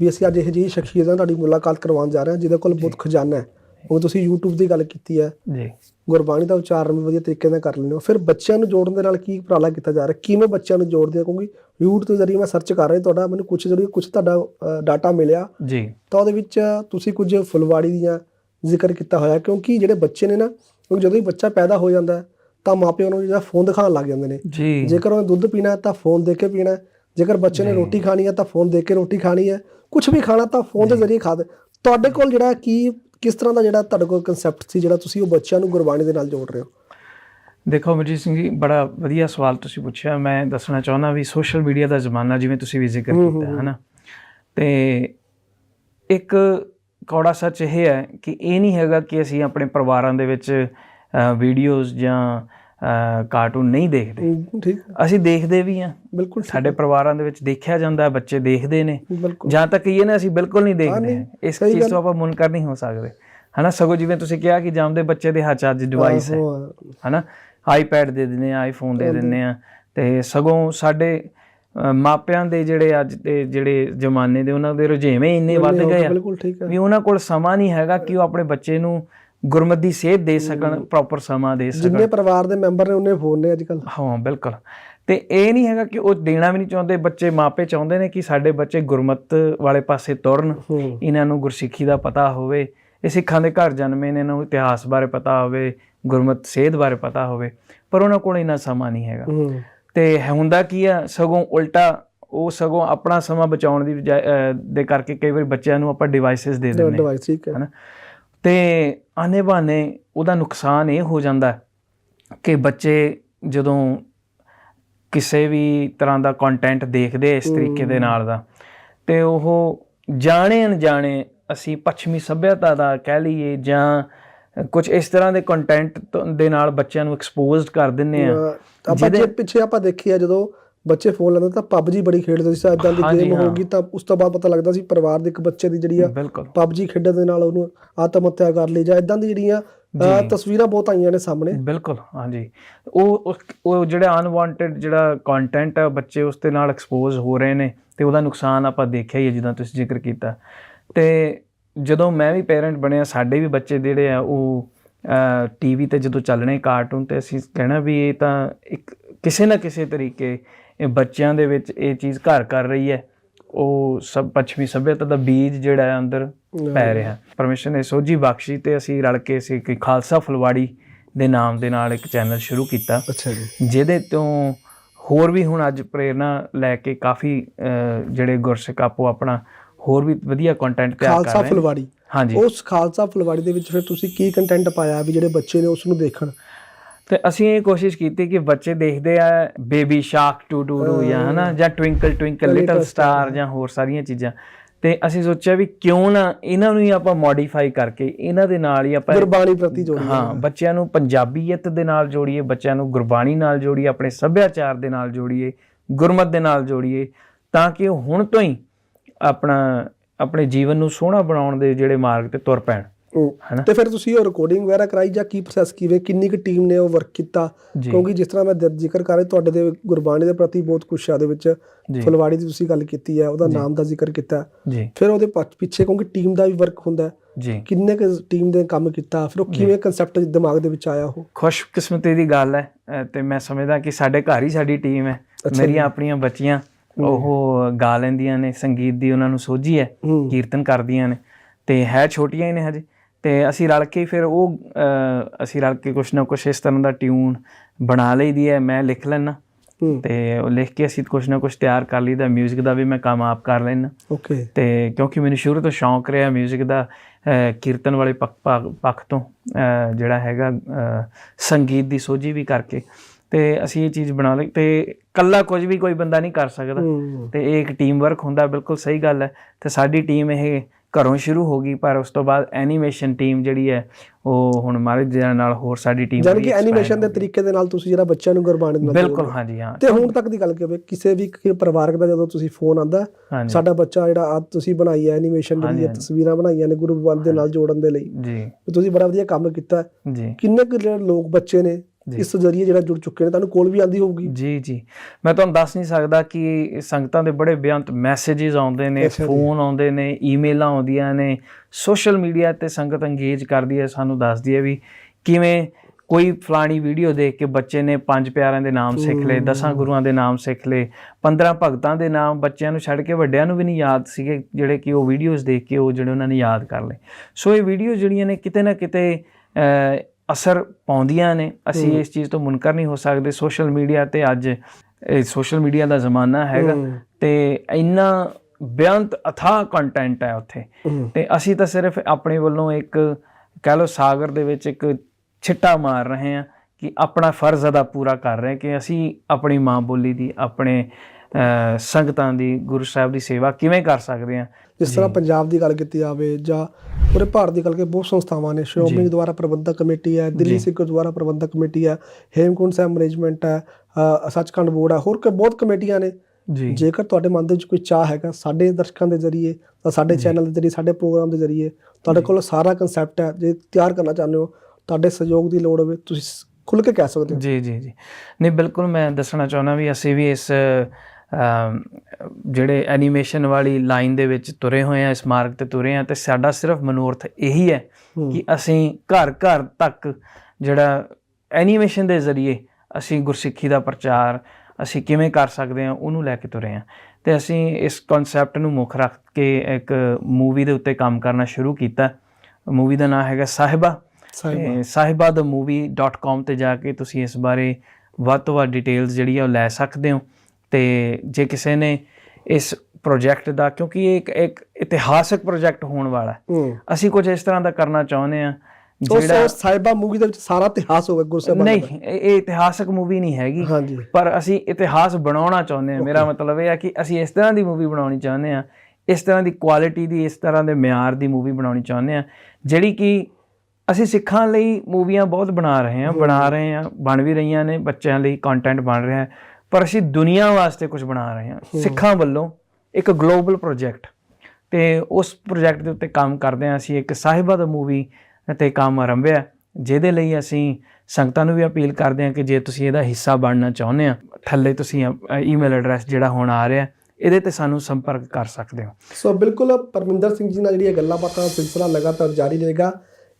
ਵੀ ਅਸੀਂ ਅੱਜ ਇਹ ਜਿਹੀ ਸ਼ਖਸੀਅਤ ਨਾਲ ਤੁਹਾਡੀ ਮੁਲਾਕਾਤ ਕਰਵਾਉਣ ਜਾ ਰਹੇ ਹਾਂ ਜਿਹਦੇ ਕੋਲ ਬਹੁਤ ਖਜ਼ਾਨਾ ਹੈ। ਉਹ ਤੁਸੀਂ YouTube ਦੀ ਗੱਲ ਕੀਤੀ ਹੈ। ਜੀ। ਗੁਰਬਾਣੀ ਦਾ ਉਚਾਰਨ ਵੀ ਵਧੀਆ ਤਰੀਕੇ ਨਾਲ ਕਰ ਲੈਂਦੇ ਹੋ। ਫਿਰ ਬੱਚਿਆਂ ਨੂੰ ਜੋੜਨ ਦੇ ਨਾਲ ਕੀ ਉਪਰਾਲਾ ਕੀਤਾ ਜਾ ਰਿਹਾ? ਕਿਵੇਂ ਬੱਚਿਆਂ ਨੂੰ ਜੋੜਦੇ ਹੋ? ਕਿਉਂਕਿ YouTube ਦੇ ਜ਼ਰੀਏ ਮੈਂ ਸਰਚ ਕਰ ਰਿਹਾ ਤੁਹਾਡਾ ਮੈਨੂੰ ਕੁਝ ਜਿਹੜੀ ਕੁਝ ਤੁਹਾਡਾ ਡਾਟਾ ਮਿਲਿਆ। ਜੀ। ਤਾਂ ਉਹਦੇ ਵਿੱਚ ਤੁਸੀਂ ਕੁਝ ਫੁਲਵਾੜੀ ਦੀਆਂ ਜ਼ਿਕਰ ਕੀਤਾ ਹੋਇਆ ਕਿਉਂਕਿ ਜਿਹੜੇ ਬੱਚੇ ਨੇ ਨਾ ਉਹ ਜਦੋਂ ਹੀ ਬੱਚਾ ਪੈਦਾ ਹੋ ਜਾਂਦਾ ਹੈ, ਤਾਂ ਮਾਪਿਆਂ ਨੂੰ ਜਿਹੜਾ ਫੋਨ ਦਿਖਾਉਣ ਲੱਗ ਜਾਂਦੇ ਨੇ। ਜੇਕਰ ਉਹਨੇ ਦੁੱਧ ਪੀਣਾ ਤਾਂ ਫੋਨ ਦੇ ਕੇ ਪੀਣਾ ਜੇਕਰ ਬੱਚੇ ਨੇ ਰੋਟੀ ਖਾਣੀ ਹੈ ਤਾਂ ਫੋਨ ਦੇ ਕੇ ਰੋਟੀ ਖਾਣੀ ਹੈ। ਕੁਝ ਵੀ ਖਾਣਾ ਤਾਂ ਫੋਨ ਦੇ ਜ਼ਰੀਏ ਖਾ ਦੇ। ਤੁਹਾਡੇ ਕੋਲ ਜਿਹੜਾ ਕੀ ਕਿਸ ਤਰ੍ਹਾਂ ਦਾ ਜਿਹੜਾ ਤੁਹਾਡੇ ਕੋਲ ਕਨਸੈਪਟ ਸੀ ਜਿਹੜਾ ਤੁਸੀਂ ਉਹ ਬੱਚਿਆਂ ਨੂੰ ਗੁਰਬਾਣੀ ਦੇ ਨਾਲ ਜੋੜ ਰਹੇ ਹੋ? ਦੇਖੋ ਅਮਰਜੀਤ ਸਿੰਘ ਜੀ ਬੜਾ ਵਧੀਆ ਸਵਾਲ ਤੁਸੀਂ ਪੁੱਛਿਆ। ਮੈਂ ਦੱਸਣਾ ਚਾਹੁੰਦਾ ਵੀ ਸੋਸ਼ਲ ਮੀਡੀਆ ਦਾ ਜ਼ਮਾਨਾ ਜਿਵੇਂ ਤੁਸੀਂ ਵੀ ਜ਼ਿਕਰ ਕੀਤਾ ਹੈ ਨਾ ਤੇ ਇੱਕ ਕੌੜਾ ਸੱਚ ਇਹ ਹੈ ਕਿ ਇਹ ਨਹੀਂ ਹੈਗਾ ਕਿ ਅਸੀਂ ਆਪਣੇ ਪਰਿਵਾਰਾਂ ਦੇ ਵਿੱਚ ਵੀਡੀਓਜ਼ ਜਾਂ ਕਾਰਟੂਨ ਨਹੀਂ ਦੇਖਦੇ। ਠੀਕ ਅਸੀਂ ਦੇਖਦੇ ਵੀ ਆ ਬਿਲਕੁਲ ਸਾਡੇ ਪਰਿਵਾਰਾਂ ਦੇ ਵਿੱਚ ਦੇਖਿਆ ਜਾਂਦਾ ਬੱਚੇ ਦੇਖਦੇ ਨੇ। ਜਾਂ ਤੱਕ ਇਹ ਨਾ ਅਸੀਂ ਬਿਲਕੁਲ ਨਹੀਂ ਦੇਖਦੇ। ਇਸ ਚੀਜ਼। ਤੋਂ ਆਪਾਂ ਮੁਨਕਰ ਨਹੀਂ ਹੋ ਸਕਦੇ। ਹਨਾ ਸਗੋਂ ਜਿਵੇਂ ਤੁਸੀਂ ਕਿਹਾ ਕਿ ਜੰਮਦੇ ਬੱਚੇ ਦੇ ਹੱਥ ਅੱਜ ਡਿਵਾਈਸ ਹੈ। ਹਨਾ ਆਈਪੈਡ ਦੇ ਦਿੰਦੇ ਆ ਆਈਫੋਨ ਦੇ ਦਿੰਦੇ ਆ ਤੇ ਸਗੋਂ ਸਾਡੇ ਮਾਪਿਆਂ ਦੇ ਜਿਹੜੇ ਅੱਜ ਦੇ ਜਿਹੜੇ ਜ਼ਮਾਨੇ ਦੇ ਉਹਨਾਂ ਦੇ ਰੁਝੇਵੇਂ ਇੰਨੇ ਵੱਧ ਗਏ ਆ ਵੀ ਉਹਨਾਂ ਕੋਲ ਸਮਾਂ ਨਹੀਂ ਹੈਗਾ ਕਿ ਉਹ ਆਪਣੇ ਬੱਚੇ ਨੂੰ ਗੁਰਮਤਿ ਦੀ ਸੇਧ ਦੇ ਸਕਣ ਪ੍ਰੋਪਰ ਸਮਾਂ ਦੇ ਸਕਣ। ਜਿੰਨੇ ਪਰਿਵਾਰ ਦੇ ਮੈਂਬਰ ਨੇ ਉਹਨੇ ਫੋਨ ਨੇ ਅੱਜ ਕੱਲ ਹਾਂ ਬਿਲਕੁਲ। ਤੇ ਇਹ ਨਹੀਂ ਹੈਗਾ ਕਿ ਉਹ ਦੇਣਾ ਵੀ ਨਹੀਂ ਚਾਹੁੰਦੇ ਬੱਚੇ ਮਾਪੇ ਚਾਹੁੰਦੇ ਨੇ ਕਿ ਸਾਡੇ ਬੱਚੇ ਗੁਰਮਤ ਵਾਲੇ ਪਾਸੇ ਤੁਰਨ। ਇਹਨਾਂ ਨੂੰ ਗੁਰਸਿੱਖੀ ਦਾ ਪਤਾ ਹੋਵੇ ਇਹ ਸਿੱਖਾਂ ਦੇ ਘਰ ਜਨਮੇ ਨੇ ਇਹਨਾਂ ਨੂੰ ਇਤਿਹਾਸ ਬਾਰੇ ਪਤਾ ਹੋਵੇ ਗੁਰਮਤ ਸੇਧ ਬਾਰੇ ਪਤਾ ਹੋਵੇ ਪਰ ਉਹਨਾਂ ਕੋਲ ਇੰਨਾ ਸਮਾਂ ਨਹੀਂ ਹੈਗਾ। ਤੇ ਹੁੰਦਾ ਕੀ ਆ ਸਗੋਂ ਉਲਟਾ ਉਹ ਸਗੋਂ ਆਪਣਾ ਸਮਾਂ ਬਚਾਉਣ ਦੀ ਦੇ ਕਰਕੇ ਕਈ ਵਾਰੀ ਬੱਚਿਆਂ ਨੂੰ ਆਪਾਂ ਡਿਵਾਈਸਸ ਦੇ ਦਿੰਦੇ ਹਾਂ। ਡਿਵਾਈਸ ਠੀਕ ਹੈ। ਹਨਾ? ਤੇ ਆਨੇ ਬਹਾਨੇ ਉਹਦਾ ਨੁਕਸਾਨ ਇਹ ਹੋ ਜਾਂਦਾ ਕਿ ਬੱਚੇ ਜਦੋਂ ਕਿਸੇ ਵੀ ਤਰ੍ਹਾਂ ਦਾ ਕੰਟੈਂਟ ਦੇਖਦੇ ਇਸ ਤਰੀਕੇ ਦੇ ਨਾਲ ਦਾ ਤੇ ਉਹ ਜਾਣੇ ਅਣਜਾਣੇ ਅਸੀਂ ਪੱਛਮੀ ਸੱਭਿਅਤਾ ਦਾ ਕਹਿ ਲਈਏ ਜਾਂ ਕੁਝ ਇਸ ਤਰ੍ਹਾਂ ਦੇ ਕੰਟੈਂਟ ਦੇ ਨਾਲ ਬੱਚਿਆਂ ਨੂੰ ਐਕਸਪੋਜ਼ਡ ਕਰ ਦਿੰਨੇ ਆ। ਅਹ ਆਪਾਂ ਜੇ ਪਿੱਛੇ ਆਪਾਂ ਦੇਖੀਏ ਜਦੋਂ ਬੱਚੇ ਫੋਨ ਲੈਂਦੇ ਤਾਂ ਪਬਜੀ ਬੜੀ ਖੇਡਦੇ ਸੀ ਇਦਾਂ ਦੀ ਗੇਮ ਹਾਂ। ਤਾਂ ਉਸ ਤੋਂ ਬਾਅਦ ਪਤਾ ਲੱਗਦਾ ਸੀ ਪਰਿਵਾਰ ਦੇ ਇੱਕ ਬੱਚੇ ਦੀ ਜਿਹੜੀ ਆ ਪਬਜੀ ਖੇਡਣ ਦੇ ਨਾਲ ਉਹਨੂੰ ਆਤਮ ਹੱਤਿਆ ਕਰ ਲਈ ਜਾਂ ਇਦਾਂ ਦੀ ਜਿਹੜੀਆਂ ਤਸਵੀਰਾਂ ਬਹੁਤ ਆਈਆਂ ਨੇ ਸਾਹਮਣੇ। ਬਿਲਕੁਲ ਹਾਂਜੀ। ਉਹ ਉਹ ਜਿਹੜਾ ਅਨਵਾਂਟਡ ਜਿਹੜਾ ਕੰਟੈਂਟ ਹੈ ਬੱਚੇ ਉਸ ਦੇ ਨਾਲ ਐਕਸਪੋਜ਼ ਹੋ ਰਹੇ ਨੇ ਤੇ ਉਹਦਾ ਨੁਕਸਾਨ ਆਪਾਂ ਦੇਖਿਆ ਹੀ ਹੈ ਜਿੱਦਾਂ ਤੁਸੀਂ ਜ਼ਿਕਰ ਕੀਤਾ। ਤੇ ਜਦੋਂ ਮੈਂ ਵੀ ਪੇਰੈਂਟ ਬਣਿਆ ਸਾਡੇ ਵੀ ਬੱਚੇ ਜਿਹੜੇ ਆ ਉਹ ਟੀਵੀ ਤੇ ਜਦੋਂ ਚੱਲਣੇ ਕਾਰਟੂਨ ਤੇ ਅਸੀਂ ਕਹਿਣਾ ਵੀ ਇਹ ਤਾਂ ਇੱਕ ਕਿਸੇ ਨਾ ਕਿਸੇ ਤਰੀਕੇ ਇਹ ਬੱਚਿਆਂ ਦੇ ਵਿੱਚ ਇਹ ਚੀਜ਼ ਘਰ ਕਰ ਰਹੀ ਹੈ ਉਹ ਸਭ ਪੱਛਮੀ ਸੱਭਿਅਤਾ ਦਾ ਬੀਜ ਜਿਹੜਾ ਹੈ ਅੰਦਰ ਪੈ ਰਿਹਾ। ਪਰਮੇਸ਼ਰ ਨੇ ਸੋਝੀ ਬਖਸ਼ੀ ਤੇ ਅਸੀਂ ਰਲ ਕੇ ਅਸੀਂ ਇੱਕ ਖਾਲਸਾ ਫੁਲਵਾੜੀ ਦੇ ਨਾਮ ਦੇ ਨਾਲ ਇੱਕ ਚੈਨਲ ਸ਼ੁਰੂ ਕੀਤਾ। ਅੱਛਾ ਜੀ। ਜਿਹਦੇ ਤੋਂ ਹੋਰ ਵੀ ਹੁਣ ਅੱਜ ਪ੍ਰੇਰਣਾ ਲੈ ਕੇ ਕਾਫੀ ਜਿਹੜੇ ਗੁਰਸਿੱਖ ਆਪੋ ਆਪਣਾ ਹੋਰ ਵੀ ਵਧੀਆ ਕੰਟੈਂਟ ਤਿਆਰ ਕਰ ਖਾਲਸਾ ਰਹੇ ਨੇ। ਫੁਲਵਾੜੀ? ਹਾਂਜੀ। ਉਸ ਖਾਲਸਾ ਫੁਲਵਾੜੀ ਦੇ ਵਿੱਚ ਫਿਰ ਤੁਸੀਂ ਕੀ ਕੰਟੈਂਟ ਪਾਇਆ ਵੀ ਜਿਹੜੇ ਬੱਚੇ ਨੇ ਉਸ ਨੂੰ ਦੇਖਣ? ਤੇ ਅਸੀਂ ਇਹ ਕੋਸ਼ਿਸ਼ ਕੀਤੀ ਕਿ ਬੱਚੇ ਦੇਖਦੇ ਆ baby shark doo doo doo ਜਾਂ ਹਨਾ ਜਾਂ ਟਵਿੰਕਲ ਟਵਿੰਕਲ ਲਿਟਲ ਸਟਾਰ ਜਾਂ ਹੋਰ ਸਾਰੀਆਂ ਚੀਜ਼ਾਂ। ਤੇ ਅਸੀਂ ਸੋਚਿਆ ਵੀ ਕਿਉਂ ਨਾ ਇਹਨਾਂ ਨੂੰ ਹੀ ਆਪਾਂ ਮੋਡੀਫਾਈ ਕਰਕੇ ਇਹਨਾਂ ਦੇ ਨਾਲ ਹੀ ਆਪਾਂ ਗੁਰਬਾਣੀ ਪ੍ਰਤੀ ਜੋੜੀ ਹਾਂ ਬੱਚਿਆਂ ਨੂੰ ਪੰਜਾਬੀਅਤ ਦੇ ਨਾਲ ਜੋੜੀਏ ਬੱਚਿਆਂ ਨੂੰ ਗੁਰਬਾਣੀ ਨਾਲ ਜੋੜੀਏ ਆਪਣੇ ਸੱਭਿਆਚਾਰ ਦੇ ਨਾਲ ਜੋੜੀਏ ਗੁਰਮਤ ਦੇ ਨਾਲ ਜੋੜੀਏ ਤਾਂ ਕਿ ਉਹ ਹੁਣ ਤੋਂ ਹੀ ਆਪਣਾ ਆਪਣੇ ਜੀਵਨ ਨੂੰ ਸੋਹਣਾ ਬਣਾਉਣ ਦੇ ਜਿਹੜੇ ਮਾਰਗ ਤੇ ਤੁਰ ਪੈਣ। ਹਨਾ? ਤੇ ਫਿਰ ਤੁਸੀਂ ਉਹ ਰਿਕਾਰਡਿੰਗ ਵਗੈਰਾ ਕਰਾਈ ਜਾਂ ਕੀ ਪ੍ਰੋਸੈਸ ਕਿਵੇਂ ਕਿੰਨੀ ਕੁ ਟੀਮ ਨੇ ਉਹ ਵਰਕ ਕੀਤਾ। ਕਿਉਂਕਿ ਜਿਸ ਤਰ੍ਹਾਂ ਮੈਂ ਦ- ਜ਼ਿਕਰ ਕਰ ਰਿਹਾ ਤੁਹਾਡੇ ਦੇ ਗੁਰਬਾਣੀ ਦੇ ਪ੍ਰਤੀ ਬਹੁਤ ਕੁਛ ਆ ਉਹਦੇ ਵਿੱਚ ਫੁਲਵਾੜੀ ਦੀ ਤੁਸੀਂ ਗੱਲ ਕੀਤੀ ਹੈ ਉਹਦਾ ਨਾਮ ਦਾ ਜ਼ਿਕਰ ਕੀਤਾ। ਫਿਰ ਉਹਦੇ ਪੱਛ- ਕਿਉਂਕਿ ਟੀਮ ਦਾ ਵੀ ਵਰਕ ਹੁੰਦਾ ਜੀ। ਕਿੰਨੇ ਕੁ ਟੀਮ ਦੇ ਕੰਮ ਕੀਤਾ? ਫਿਰ ਉਹ ਕਿਵੇਂ ਕਨਸੈਪਟ ਦਿਮਾਗ ਦੇ ਵਿੱਚ ਆਇਆ ਉਹ? ਖੁਸ਼ਕਿਸਮਤੀ ਦੀ ਗੱਲ ਹੈ ਤੇ ਮੈਂ ਸਮਝਦਾ ਕਿ ਸਾਡੇ ਘਰ ਹੀ ਸਾਡੀ ਟੀਮ ਹੈ। ਮੇਰੀਆਂ ਆਪਣੀਆਂ ਬੱਚੀਆਂ ਉਹ ਗਾ ਲੈਂਦੀਆਂ ਨੇ ਸੰਗੀਤ ਦੀ ਉਹਨਾਂ ਨੂੰ ਸੋਝੀ ਹੂੰ। ਕੀਰਤਨ ਕਰਦੀਆਂ ਨੇ ਤੇ ਹੈ ਛੋਟੀਆਂ ਹੀ ਨੇ ਹਜੇ। ਤੇ ਅਸੀਂ ਰਲ ਕੇ ਫਿਰ ਉਹ ਅਹ, ਅਸੀਂ ਰਲ ਕੇ ਕੁਛ ਨਾ ਕੁਛ ਇਸ ਤਰ੍ਹਾਂ ਦਾ ਟਿਊਨ ਬਣਾ ਲਈਦੀ ਹੈ ਮੈਂ ਲਿਖ ਲੈਣਾ ਹੂੰ ਤੇ ਉਹ ਲਿਖ ਕੇ ਅਸੀਂ ਕੁਛ ਨਾ ਕੁਛ ਤਿਆਰ ਕਰ ਲਈਦਾ 뮤직 ਦਾ ਵੀ ਮੈਂ ਕੰਮ ਆਪ ਕਰ ਲੈਣਾ ਓਕੇ ਤੇ ਕਿਉਂਕਿ ਮੈਨੂੰ ਸ਼ੁਰੂ ਤੋਂ ਸ਼ੌਂਕ ਰਿਹਾ 뮤직 ਦਾ ਅਹ, ਕੀਰਤਨ ਵਾਲੇ ਪੱਖ ਪੱਖ- ਪੱਖ ਤੋਂ ਅਹ, ਜਿਹੜਾ ਹੈਗਾ ਅਹ, ਸੰਗੀਤ ਦੀ ਸੋਝੀ ਵੀ ਕਰਕੇ ਤੇ ਅਸੀਂ ਇਹ ਚੀਜ਼ ਬਣਾ ਲਈ ਤੇ ਕੱਲਾ ਕੁਝ ਵੀ ਕੋਈ ਬੰਦਾ ਨਹੀਂ ਕਰ ਸਕਦਾ ਹੂੰ ਤੇ ਇਹ ਇੱਕ ਟੀਮ ਵਰਕ ਹੁੰਦਾ ਬਿਲਕੁਲ ਸਹੀ ਗੱਲ ਹੈ ਤੇ ਸਾਡੀ ਟੀਮ ਇਹ ਘਰੋਂ ਸ਼ੁਰੂ ਹੋ ਗਈ ਪਰ ਉਸ ਤੋਂ ਬਾਅਦ ਐਨੀਮੇਸ਼ਨ ਟੀਮ ਜਿਹੜੀ ਹੈ ਉਹ ਹੁਣ ਮਾਰੇ ਦੇ ਨਾਲ ਹੋਰ ਸਾਡੀ ਟੀਮ ਜਾਨੀ ਕਿ ਐਨੀਮੇਸ਼ਨ ਦੇ ਤਰੀਕੇ ਦੇ ਨਾਲ ਤੁਸੀਂ ਜਿਹੜਾ ਬੱਚਿਆਂ ਨੂੰ ਗੁਰਬਾਣੀ ਦੇ ਨਾਲ ਬਿਲਕੁਲ। ਹਾਂਜੀ ਹਾਂ। ਤੇ ਹੁਣ ਤੱਕ ਦੀ ਗੱਲ ਕਰੀਏ ਕਿਸੇ ਵੀ ਪਰਿਵਾਰਕ ਦਾ ਜਦੋਂ ਤੁਸੀਂ ਫੋਨ ਆਂਦਾ ਸਾਡਾ ਬੱਚਾ ਜਿਹੜਾ ਆ ਤੁਸੀਂ ਬਣਾਈ ਹੈ ਐਨੀਮੇਸ਼ਨ ਜਿਹੜੀ ਤਸਵੀਰਾਂ ਬਣਾਈਆਂ ਨੇ ਗੁਰੂ ਗੋਬਿੰਦ ਦੇ ਨਾਲ ਜੋੜਨ ਦੇ ਲਈ। ਜੀ। ਤੁਸੀਂ ਬੜਾ ਵਧੀਆ ਕੰਮ ਕੀਤਾ। ਜੀ। ਕਿੰਨੇ ਕੁ ਲੋਕ ਬੱਚੇ ਨੇ। ਇਸ ਜ਼ਰੀਏ ਜਿਹੜਾ ਜੁੜ ਚੁੱਕੇ ਨੇ ਤੁਹਾਨੂੰ ਕੋਲ ਵੀ ਆਂਦੀ ਹੋਊਗੀ। ਜੀ ਜੀ। ਮੈਂ ਤੁਹਾਨੂੰ ਦੱਸ ਨਹੀਂ ਸਕਦਾ ਕਿ ਸੰਗਤਾਂ ਦੇ ਬੜੇ ਬੇਅੰਤ ਮੈਸੇजेस ਆਉਂਦੇ ਨੇ। ਫੋਨ ਆਉਂਦੇ ਨੇ ਈਮੇਲਾਂ ਆਉਂਦੀਆਂ ਨੇ ਸੋਸ਼ਲ ਮੀਡੀਆ ਤੇ ਸੰਗਤ ਅੰਗੇਜ ਕਰਦੀ ਹੈ ਸਾਨੂੰ ਦੱਸਦੀ ਹੈ ਵੀ ਕਿਵੇਂ ਕੋਈ ਫਲਾਣੀ ਵੀਡੀਓ ਦੇਖ ਕੇ ਬੱਚੇ ਨੇ ਪੰਜ ਪਿਆਰਿਆਂ ਦੇ ਨਾਮ ਸਿੱਖ ਲਏ ਦਸਾਂ ਗੁਰੂਆਂ ਦੇ ਨਾਮ ਸਿੱਖ ਲਏ 15 ਭਗਤਾਂ ਦੇ ਨਾਮ ਬੱਚਿਆਂ ਨੂੰ ਛੱਡ ਕੇ ਵੱਡਿਆਂ ਨੂੰ ਵੀ ਨਹੀਂ ਯਾਦ ਸੀਗੇ ਜਿਹੜੇ ਕਿ ਉਹ ਵੀਡੀਓਜ਼ ਦੇਖ ਕੇ ਉਹ ਜਿਹੜੇ ਉਹਨਾਂ ਨੇ ਯਾਦ ਕਰ ਲਏ। ਸੋ ਇਹ ਵੀਡੀਓ ਜਿਹੜੀਆਂ ਨੇ ਕਿਤੇ ਨਾ ਕਿਤੇ ਅਸਰ ਪਾਉਂਦੀਆਂ ਨੇ ਅਸੀਂ ਇਸ ਚੀਜ਼ ਤੋਂ ਮੁਨਕਰ ਨਹੀਂ ਹੋ ਸਕਦੇ ਸੋਸ਼ਲ ਮੀਡੀਆ ਤੇ ਅੱਜ ਇਹ ਸੋਸ਼ਲ ਮੀਡੀਆ ਦਾ ਜ਼ਮਾਨਾ ਹੈਗਾ। ਤੇ ਇੰਨਾ ਬੇਅੰਤ ਅਥਾਹ ਕੰਟੈਂਟ ਹੈ ਉੱਥੇ। ਤੇ ਅਸੀਂ ਤਾਂ ਸਿਰਫ ਆਪਣੇ ਵੱਲੋਂ ਇੱਕ ਕਹਿ ਲਓ ਸਾਗਰ ਦੇ ਵਿੱਚ ਇੱਕ ਛਿੱਟਾ ਮਾਰ ਰਹੇ ਹਾਂ ਕਿ ਆਪਣਾ ਫਰਜ਼ ਅਦਾ ਪੂਰਾ ਕਰ ਰਹੇ ਕਿ ਅਸੀਂ ਆਪਣੀ ਮਾਂ ਬੋਲੀ ਦੀ ਆਪਣੇ ਸੰਗਤਾਂ ਦੀ ਗੁਰੂ ਸਾਹਿਬ ਦੀ ਸੇਵਾ ਕਿਵੇਂ ਕਰ ਸਕਦੇ ਹਾਂ? ਜਿਸ ਤਰ੍ਹਾਂ ਪੰਜਾਬ ਦੀ ਗੱਲ ਕੀਤੀ ਜਾਵੇ ਜਾਂ ਪੂਰੇ ਭਾਰਤ ਦੀ ਗੱਲ ਕੇ ਬਹੁਤ ਸੰਸਥਾਵਾਂ ਨੇ। ਸ਼੍ਰੋਮਣੀ ਦੁਆਰਾ ਪ੍ਰਬੰਧਕ ਕਮੇਟੀ ਹੈ ਦਿੱਲੀ ਸਿੱਖ ਗੁਰਦੁਆਰਾ ਪ੍ਰਬੰਧਕ ਕਮੇਟੀ ਹੈ ਹੇਮਕੁੰਟ ਸਾਹਿਬ ਮੈਨੇਜਮੈਂਟ ਹੈ ਸੱਚਖੰਡ ਬੋਰਡ ਹੈ ਹੋਰ ਕ- ਬਹੁਤ ਕਮੇਟੀਆਂ ਨੇ। ਜੀ। ਜੇਕਰ ਤੁਹਾਡੇ ਮਨ ਦੇ ਵਿੱਚ ਕੋਈ ਚਾਹ ਹੈਗਾ ਸਾਡੇ ਦਰਸ਼ਕਾਂ ਦੇ ਜ਼ਰੀਏ ਤਾਂ ਸਾਡੇ ਚੈਨਲ ਦੇ ਜ਼ਰੀਏ ਸਾਡੇ ਪ੍ਰੋਗਰਾਮ ਦੇ ਜ਼ਰੀਏ ਤੁਹਾਡੇ ਕੋਲ ਸਾਰਾ ਕਨਸੈਪਟ ਹੈ। ਜੇ ਤਿਆਰ ਕਰਨਾ ਚਾਹੁੰਦੇ ਹੋ ਤੁਹਾਡੇ ਸਹਿਯੋਗ ਦੀ ਲੋੜ ਹੋਵੇ ਤੁਸੀਂ ਖੁੱਲ੍ਹ ਕੇ ਕਹਿ ਸਕਦੇ ਹੋ। ਜੀ ਜੀ ਜੀ। ਨਹੀਂ ਬਿਲਕੁਲ ਮੈਂ ਦੱਸਣਾ ਚਾਹੁੰਦਾ ਵੀ ਅਸੀਂ ਵੀ ਇਸ ਜਿਹੜੇ ਐਨੀਮੇਸ਼ਨ ਵਾਲੀ ਲਾਈਨ ਦੇ ਵਿੱਚ ਤੁਰੇ ਹੋਏ ਆ ਇਸ ਮਾਰਗ ਤੇ ਤੁਰੇ ਆ ਤੇ ਸਾਡਾ ਸਿਰਫ ਮਨੋਰਥ ਇਹੀ ਹੈ ਕਿ ਅਸੀਂ ਘਰ ਘਰ ਤੱਕ ਜਿਹੜਾ ਐਨੀਮੇਸ਼ਨ ਦੇ ਜ਼ਰੀਏ ਅਸੀਂ ਗੁਰਸਿੱਖੀ ਦਾ ਪ੍ਰਚਾਰ ਅਸੀਂ ਕਿਵੇਂ ਕਰ ਸਕਦੇ ਹਾਂ ਉਹਨੂੰ ਲੈ ਕੇ ਤੁਰੇ ਆ। ਤੇ ਅਸੀਂ ਇਸ ਕਨਸੈਪਟ ਨੂੰ ਮੁੱਖ ਰੱਖ ਕੇ ਇੱਕ ਮੂਵੀ ਦੇ ਉੱਤੇ ਕੰਮ ਕਰਨਾ ਸ਼ੁਰੂ ਕੀਤਾ। ਮੂਵੀ ਦਾ ਨਾਮ ਹੈਗਾ ਸਾਹਿਬਾ। ਸਾਹਿਬਾ। ਤੇ ਸਾਹਿਬਾ.movie.com ਤੇ ਜਾ ਕੇ ਤੁਸੀਂ ਇਸ ਬਾਰੇ ਵੱਧ ਤੋਂ ਵੱਧ ਡਿਟੇਲਸ ਜਿਹੜੀ ਆ ਉਹ ਲੈ ਸਕਦੇ ਹੋ। ਤੇ ਜੇ ਕਿਸੇ ਨੇ ਇਸ ਪ੍ਰੋਜੈਕਟ ਦਾ ਕਿਉਂਕਿ ਇਹ ਇੱਕ ਇੱਕ ਇਤਿਹਾਸਕ ਪ੍ਰੋਜੈਕਟ ਹੋਣ ਵਾਲਾ ਅਸੀਂ ਕੁਝ ਇਸ ਤਰ੍ਹਾਂ ਦਾ ਕਰਨਾ ਚਾਹੁੰਦੇ ਆ ਜਿਹੜਾ ਸੋ ਸਾਹਿਬਾ ਮੂਵੀ ਦੇ ਵਿੱਚ ਸਾਰਾ ਇਤਿਹਾਸ ਹੋਵੇ ਗੁਰਸੇਬਾ ਨਹੀਂ ਇਹ ਇਤਿਹਾਸਕ ਮੂਵੀ ਨਹੀਂ ਹੈਗੀ। ਪਰ ਅਸੀਂ ਇਤਿਹਾਸ ਬਣਾਉਣਾ ਚਾਹੁੰਦੇ ਹਾਂ। ਮੇਰਾ ਮਤਲਬ ਇਹ ਹੈ ਕਿ ਅਸੀਂ ਇਸ ਤਰ੍ਹਾਂ ਦੀ ਮੂਵੀ ਬਣਾਉਣੀ ਚਾਹੁੰਦੇ ਹਾਂ। ਇਸ ਤਰ੍ਹਾਂ ਦੀ ਕੁਆਲਿਟੀ ਦੀ ਇਸ ਤਰ੍ਹਾਂ ਦੇ ਮਿਆਰ ਦੀ ਮੂਵੀ ਬਣਾਉਣੀ ਚਾਹੁੰਦੇ ਹਾਂ। ਜਿਹੜੀ ਕਿ ਅਸੀਂ ਸਿੱਖਾਂ ਲਈ ਮੂਵੀਆਂ ਬਹੁਤ ਬਣਾ ਰਹੇ ਹਾਂ ਬਣਾ ਰਹੇ ਹਾਂ ਬਣ ਵੀ ਰਹੀਆਂ ਨੇ ਬੱਚਿਆਂ ਲਈ ਕੰਟੈਂਟ ਬਣ ਰਿਹਾ ਹੈ। ਪਰ ਅਸੀਂ ਦੁਨੀਆ ਵਾਸਤੇ ਕੁਝ ਬਣਾ ਰਹੇ ਹਾਂ। ਸਿੱਖਾਂ ਵੱਲੋਂ ਇੱਕ ਗਲੋਬਲ ਪ੍ਰੋਜੈਕਟ। ਤੇ ਉਸ ਪ੍ਰੋਜੈਕਟ ਦੇ ਉੱਤੇ ਕੰਮ ਕਰਦੇ ਹਾਂ ਅਸੀਂ ਇੱਕ ਸਾਹਿਬਾ ਦਾ ਮੂਵੀ ਤੇ ਕੰਮ ਆਰੰਭਿਆ ਜਿਹਦੇ ਲਈ ਅਸੀਂ ਸੰਗਤਾਂ ਨੂੰ ਵੀ ਅਪੀਲ ਕਰਦੇ ਹਾਂ ਕਿ ਜੇ ਤੁਸੀਂ ਇਹਦਾ ਹਿੱਸਾ ਬਣਨਾ ਚਾਹੁੰਦੇ ਆ ਥੱਲੇ ਤੁਸੀਂ ਈਮੇਲ ਐਡਰੈਸ ਜਿਹੜਾ ਹੁਣ ਆ ਰਿਹਾ ਇਹਦੇ ਤੇ ਸਾਨੂੰ ਸੰਪਰਕ ਕਰ ਸਕਦੇ ਹੋ। ਸੋ ਬਿਲਕੁਲ ਪਰਮਿੰਦਰ ਸਿੰਘ ਜੀ ਨਾਲ ਜਿਹੜੀਆਂ ਗੱਲਾਂ ਬਾਤਾਂ ਦਾ ਸਿਲਸਿਲਾ ਲਗਾਤਾਰ ਜਾਰੀ ਰਹੇਗਾ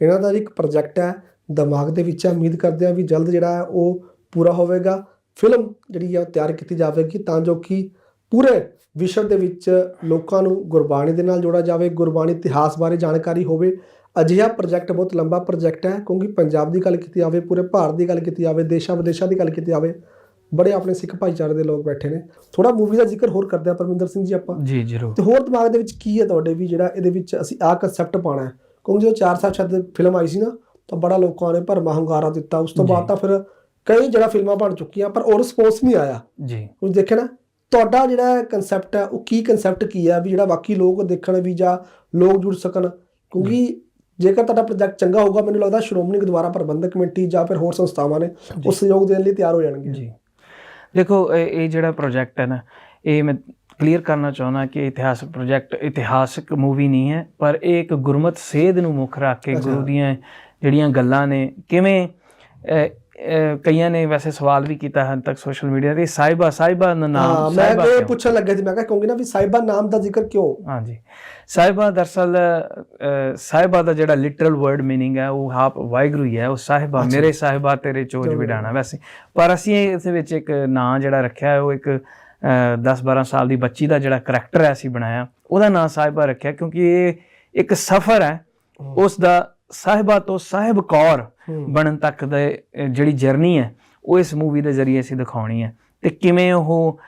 ਇਹਨਾਂ ਦਾ ਇੱਕ ਪ੍ਰੋਜੈਕਟ ਹੈ। ਦਿਮਾਗ ਦੇ ਵਿੱਚ ਉਮੀਦ ਕਰਦੇ ਆ ਵੀ ਜਲਦ ਜਿਹੜਾ ਹੈ ਉਹ ਪੂਰਾ ਹੋਵੇਗਾ। ਫਿਲਮ ਜਿਹੜੀ ਉਹ ਤਿਆਰ ਕੀਤੀ ਜਾਵੇਗੀ ਤਾਂ ਜੋ ਕਿ ਪੂਰੇ ਵਿਸ਼ਵ ਦੇ ਵਿੱਚ ਲੋਕਾਂ ਨੂੰ ਗੁਰਬਾਣੀ ਦੇ ਨਾਲ ਜੋੜਾ ਜਾਵੇ ਗੁਰਬਾਣੀ ਇਤਿਹਾਸ ਬਾਰੇ ਜਾਣਕਾਰੀ ਹੋਵੇ। ਅਜਿਹਾ ਪ੍ਰੋਜੈਕਟ ਬਹੁਤ ਲੰਬਾ ਪ੍ਰੋਜੈਕਟ ਹੈ ਕਿਉਂਕਿ ਪੰਜਾਬ ਦੀ ਗੱਲ ਕੀਤੀ ਜਾਵੇ ਪੂਰੇ ਭਾਰਤ ਦੀ ਗੱਲ ਕੀਤੀ ਜਾਵੇ ਦੇਸ਼ਾਂ ਵਿਦੇਸ਼ਾਂ ਦੀ ਗੱਲ ਕੀਤੀ ਜਾਵੇ ਬੜੇ ਆਪਣੇ ਸਿੱਖ ਭਾਈਚਾਰੇ ਦੇ ਲੋਕ ਬੈਠੇ ਨੇ। ਥੋੜਾ ਮੂਵੀ ਦਾ ਜ਼ਿਕਰ ਹੋਰ ਕਰਦੇ ਆ ਪਰਮਿੰਦਰ ਸਿੰਘ ਜੀ ਆਪਾਂ। ਜੀ ਜ਼ਰੂਰ। ਤੇ ਹੋਰ ਦਿਮਾਗ ਦੇ ਵਿੱਚ ਕੀ ਹੈ ਤੁਹਾਡੇ ਵੀ ਜਿਹੜਾ ਇਹਦੇ ਵਿੱਚ ਅਸੀਂ ਆਹ ਕਨਸੈਪਟ ਪਾਣਾ ਹੈ? ਕਿਉਂਕਿ ਜਦੋਂ ਚਾਰ ਸਾਹਿਬ ਸ਼ਬਦ ਫਿਲਮ ਆਈ ਸੀ ਨਾ ਤਾਂ ਬੜਾ ਲੋਕਾਂ ਨੇ ਭਰਮਾ ਹੰਗਾਰਾ ਦਿੱਤਾ। ਉਸ ਤੋਂ ਬਾਅਦ ਤਾਂ ਫਿਰ ਕਈ ਜਿਹੜਾ ਫਿਲਮਾਂ ਬਣ ਚੁੱਕੀਆਂ ਪਰ ਉਹ ਰਿਸਪੌਂਸ ਨਹੀਂ ਆਇਆ। ਜੀ। ਤੁਸੀਂ ਦੇਖਿਆ ਨਾ ਤੁਹਾਡਾ ਜਿਹੜਾ ਕਨਸੈਪਟ ਹੈ ਉਹ ਕੀ ਕਨਸੈਪਟ ਕੀ ਹੈ? ਵੀ ਜਿਹੜਾ ਬਾਕੀ ਲੋਕ ਦੇਖਣ ਵੀ ਜਾਂ ਲੋਕ ਜੁੜ ਸਕਣ? ਕਿਉਂਕਿ ਜੇਕਰ ਤੁਹਾਡਾ ਪ੍ਰੋਜੈਕਟ ਚੰਗਾ ਹੋਊਗਾ ਮੈਨੂੰ ਲੱਗਦਾ ਸ਼੍ਰੋਮਣੀ ਗੁਰਦੁਆਰਾ ਪ੍ਰਬੰਧਕ ਕਮੇਟੀ ਜਾਂ ਫਿਰ ਹੋਰ ਸੰਸਥਾਵਾਂ ਨੇ ਉਹ ਸਹਿਯੋਗ ਦੇਣ ਲਈ ਤਿਆਰ ਹੋ ਜਾਣਗੇ ਜੀ। ਦੇਖੋ ਇਹ ਜਿਹੜਾ ਪ੍ਰੋਜੈਕਟ ਹੈ ਨਾ ਇਹ ਮੈਂ ਕਲੀਅਰ ਕਰਨਾ ਚਾਹੁੰਦਾ ਕਿ ਇਤਿਹਾਸਕ ਪ੍ਰੋਜੈਕਟ ਇਤਿਹਾਸਕ ਮੂਵੀ ਨਹੀਂ ਹੈ ਪਰ ਇਹ ਇੱਕ ਗੁਰਮਤ ਸੇਧ ਨੂੰ ਮੁੱਖ ਰੱਖ ਕੇ। ਗੁਰੂ ਦੀਆਂ ਜਿਹੜੀਆਂ ਗੱਲਾਂ ਨੇ ਕਿਵੇਂ ਕਈਆਂ ਨੇ ਵੈਸੇ ਸਵਾਲ ਵੀ ਕੀਤਾ ਹਨ ਤੱਕ ਸੋਸ਼ਲ ਮੀਡੀਆ ਤੇ ਸਾਹਿਬਾ ਸਾਹਿਬਾ ਦਾ ਨਾਮ ਮੈਂ ਇਹ? ਪੁੱਛਣ ਲੱਗਾ ਸੀ ਮੈਂ ਕਿਹਾ ਕਿਉਂਕਿ ਨਾ ਵੀ ਸਾਹਿਬਾ ਨਾਮ ਦਾ ਜ਼ਿਕਰ ਕਿਉਂ? ਹਾਂਜੀ। ਸਾਹਿਬਾ ਦਰਸਲ ਸਾਹਿਬਾ ਦਾ ਜਿਹੜਾ ਲਿਟਰਲ ਵਰਡ ਮੀਨਿੰਗ ਹੈ ਉਹ ਆਪ ਵਾਹਿਗੁਰੂ ਹੀ ਹੈ ਉਹ ਸਾਹਿਬਾ ਮੇਰੇ ਸਾਹਿਬਾ ਤੇਰੇ ਚੋਜ ਵਿਡਾਣਾ ਵੈਸੇ। ਪਰ ਅਸੀਂ ਇਸ ਵਿੱਚ ਇੱਕ ਨਾਂ ਜਿਹੜਾ ਰੱਖਿਆ ਉਹ ਇੱਕ 10-12 ਸਾਲ ਦੀ ਬੱਚੀ ਦਾ ਜਿਹੜਾ ਕਰੈਕਟਰ ਹੈ ਅਸੀਂ ਬਣਾਇਆ। ਉਹਦਾ ਨਾਂ ਸਾਹਿਬਾ ਰੱਖਿਆ ਕਿਉਂਕਿ ਇਹ ਇੱਕ ਸਫ਼ਰ ਹੈ ਉਸ ਦਾ ਸਾਹਿਬਾ ਤੋਂ ਸਾਹਿਬ ਕੌਰ ਬਣਨ ਤੱਕ ਦੇ ਜਿਹੜੀ ਜਰਨੀ ਹੈ ਉਹ ਇਸ ਮੂਵੀ ਦੇ ਜ਼ਰੀਏ ਅਸੀਂ ਦਿਖਾਉਣੀ ਹੈ ਤੇ ਕਿਵੇਂ ਉਹ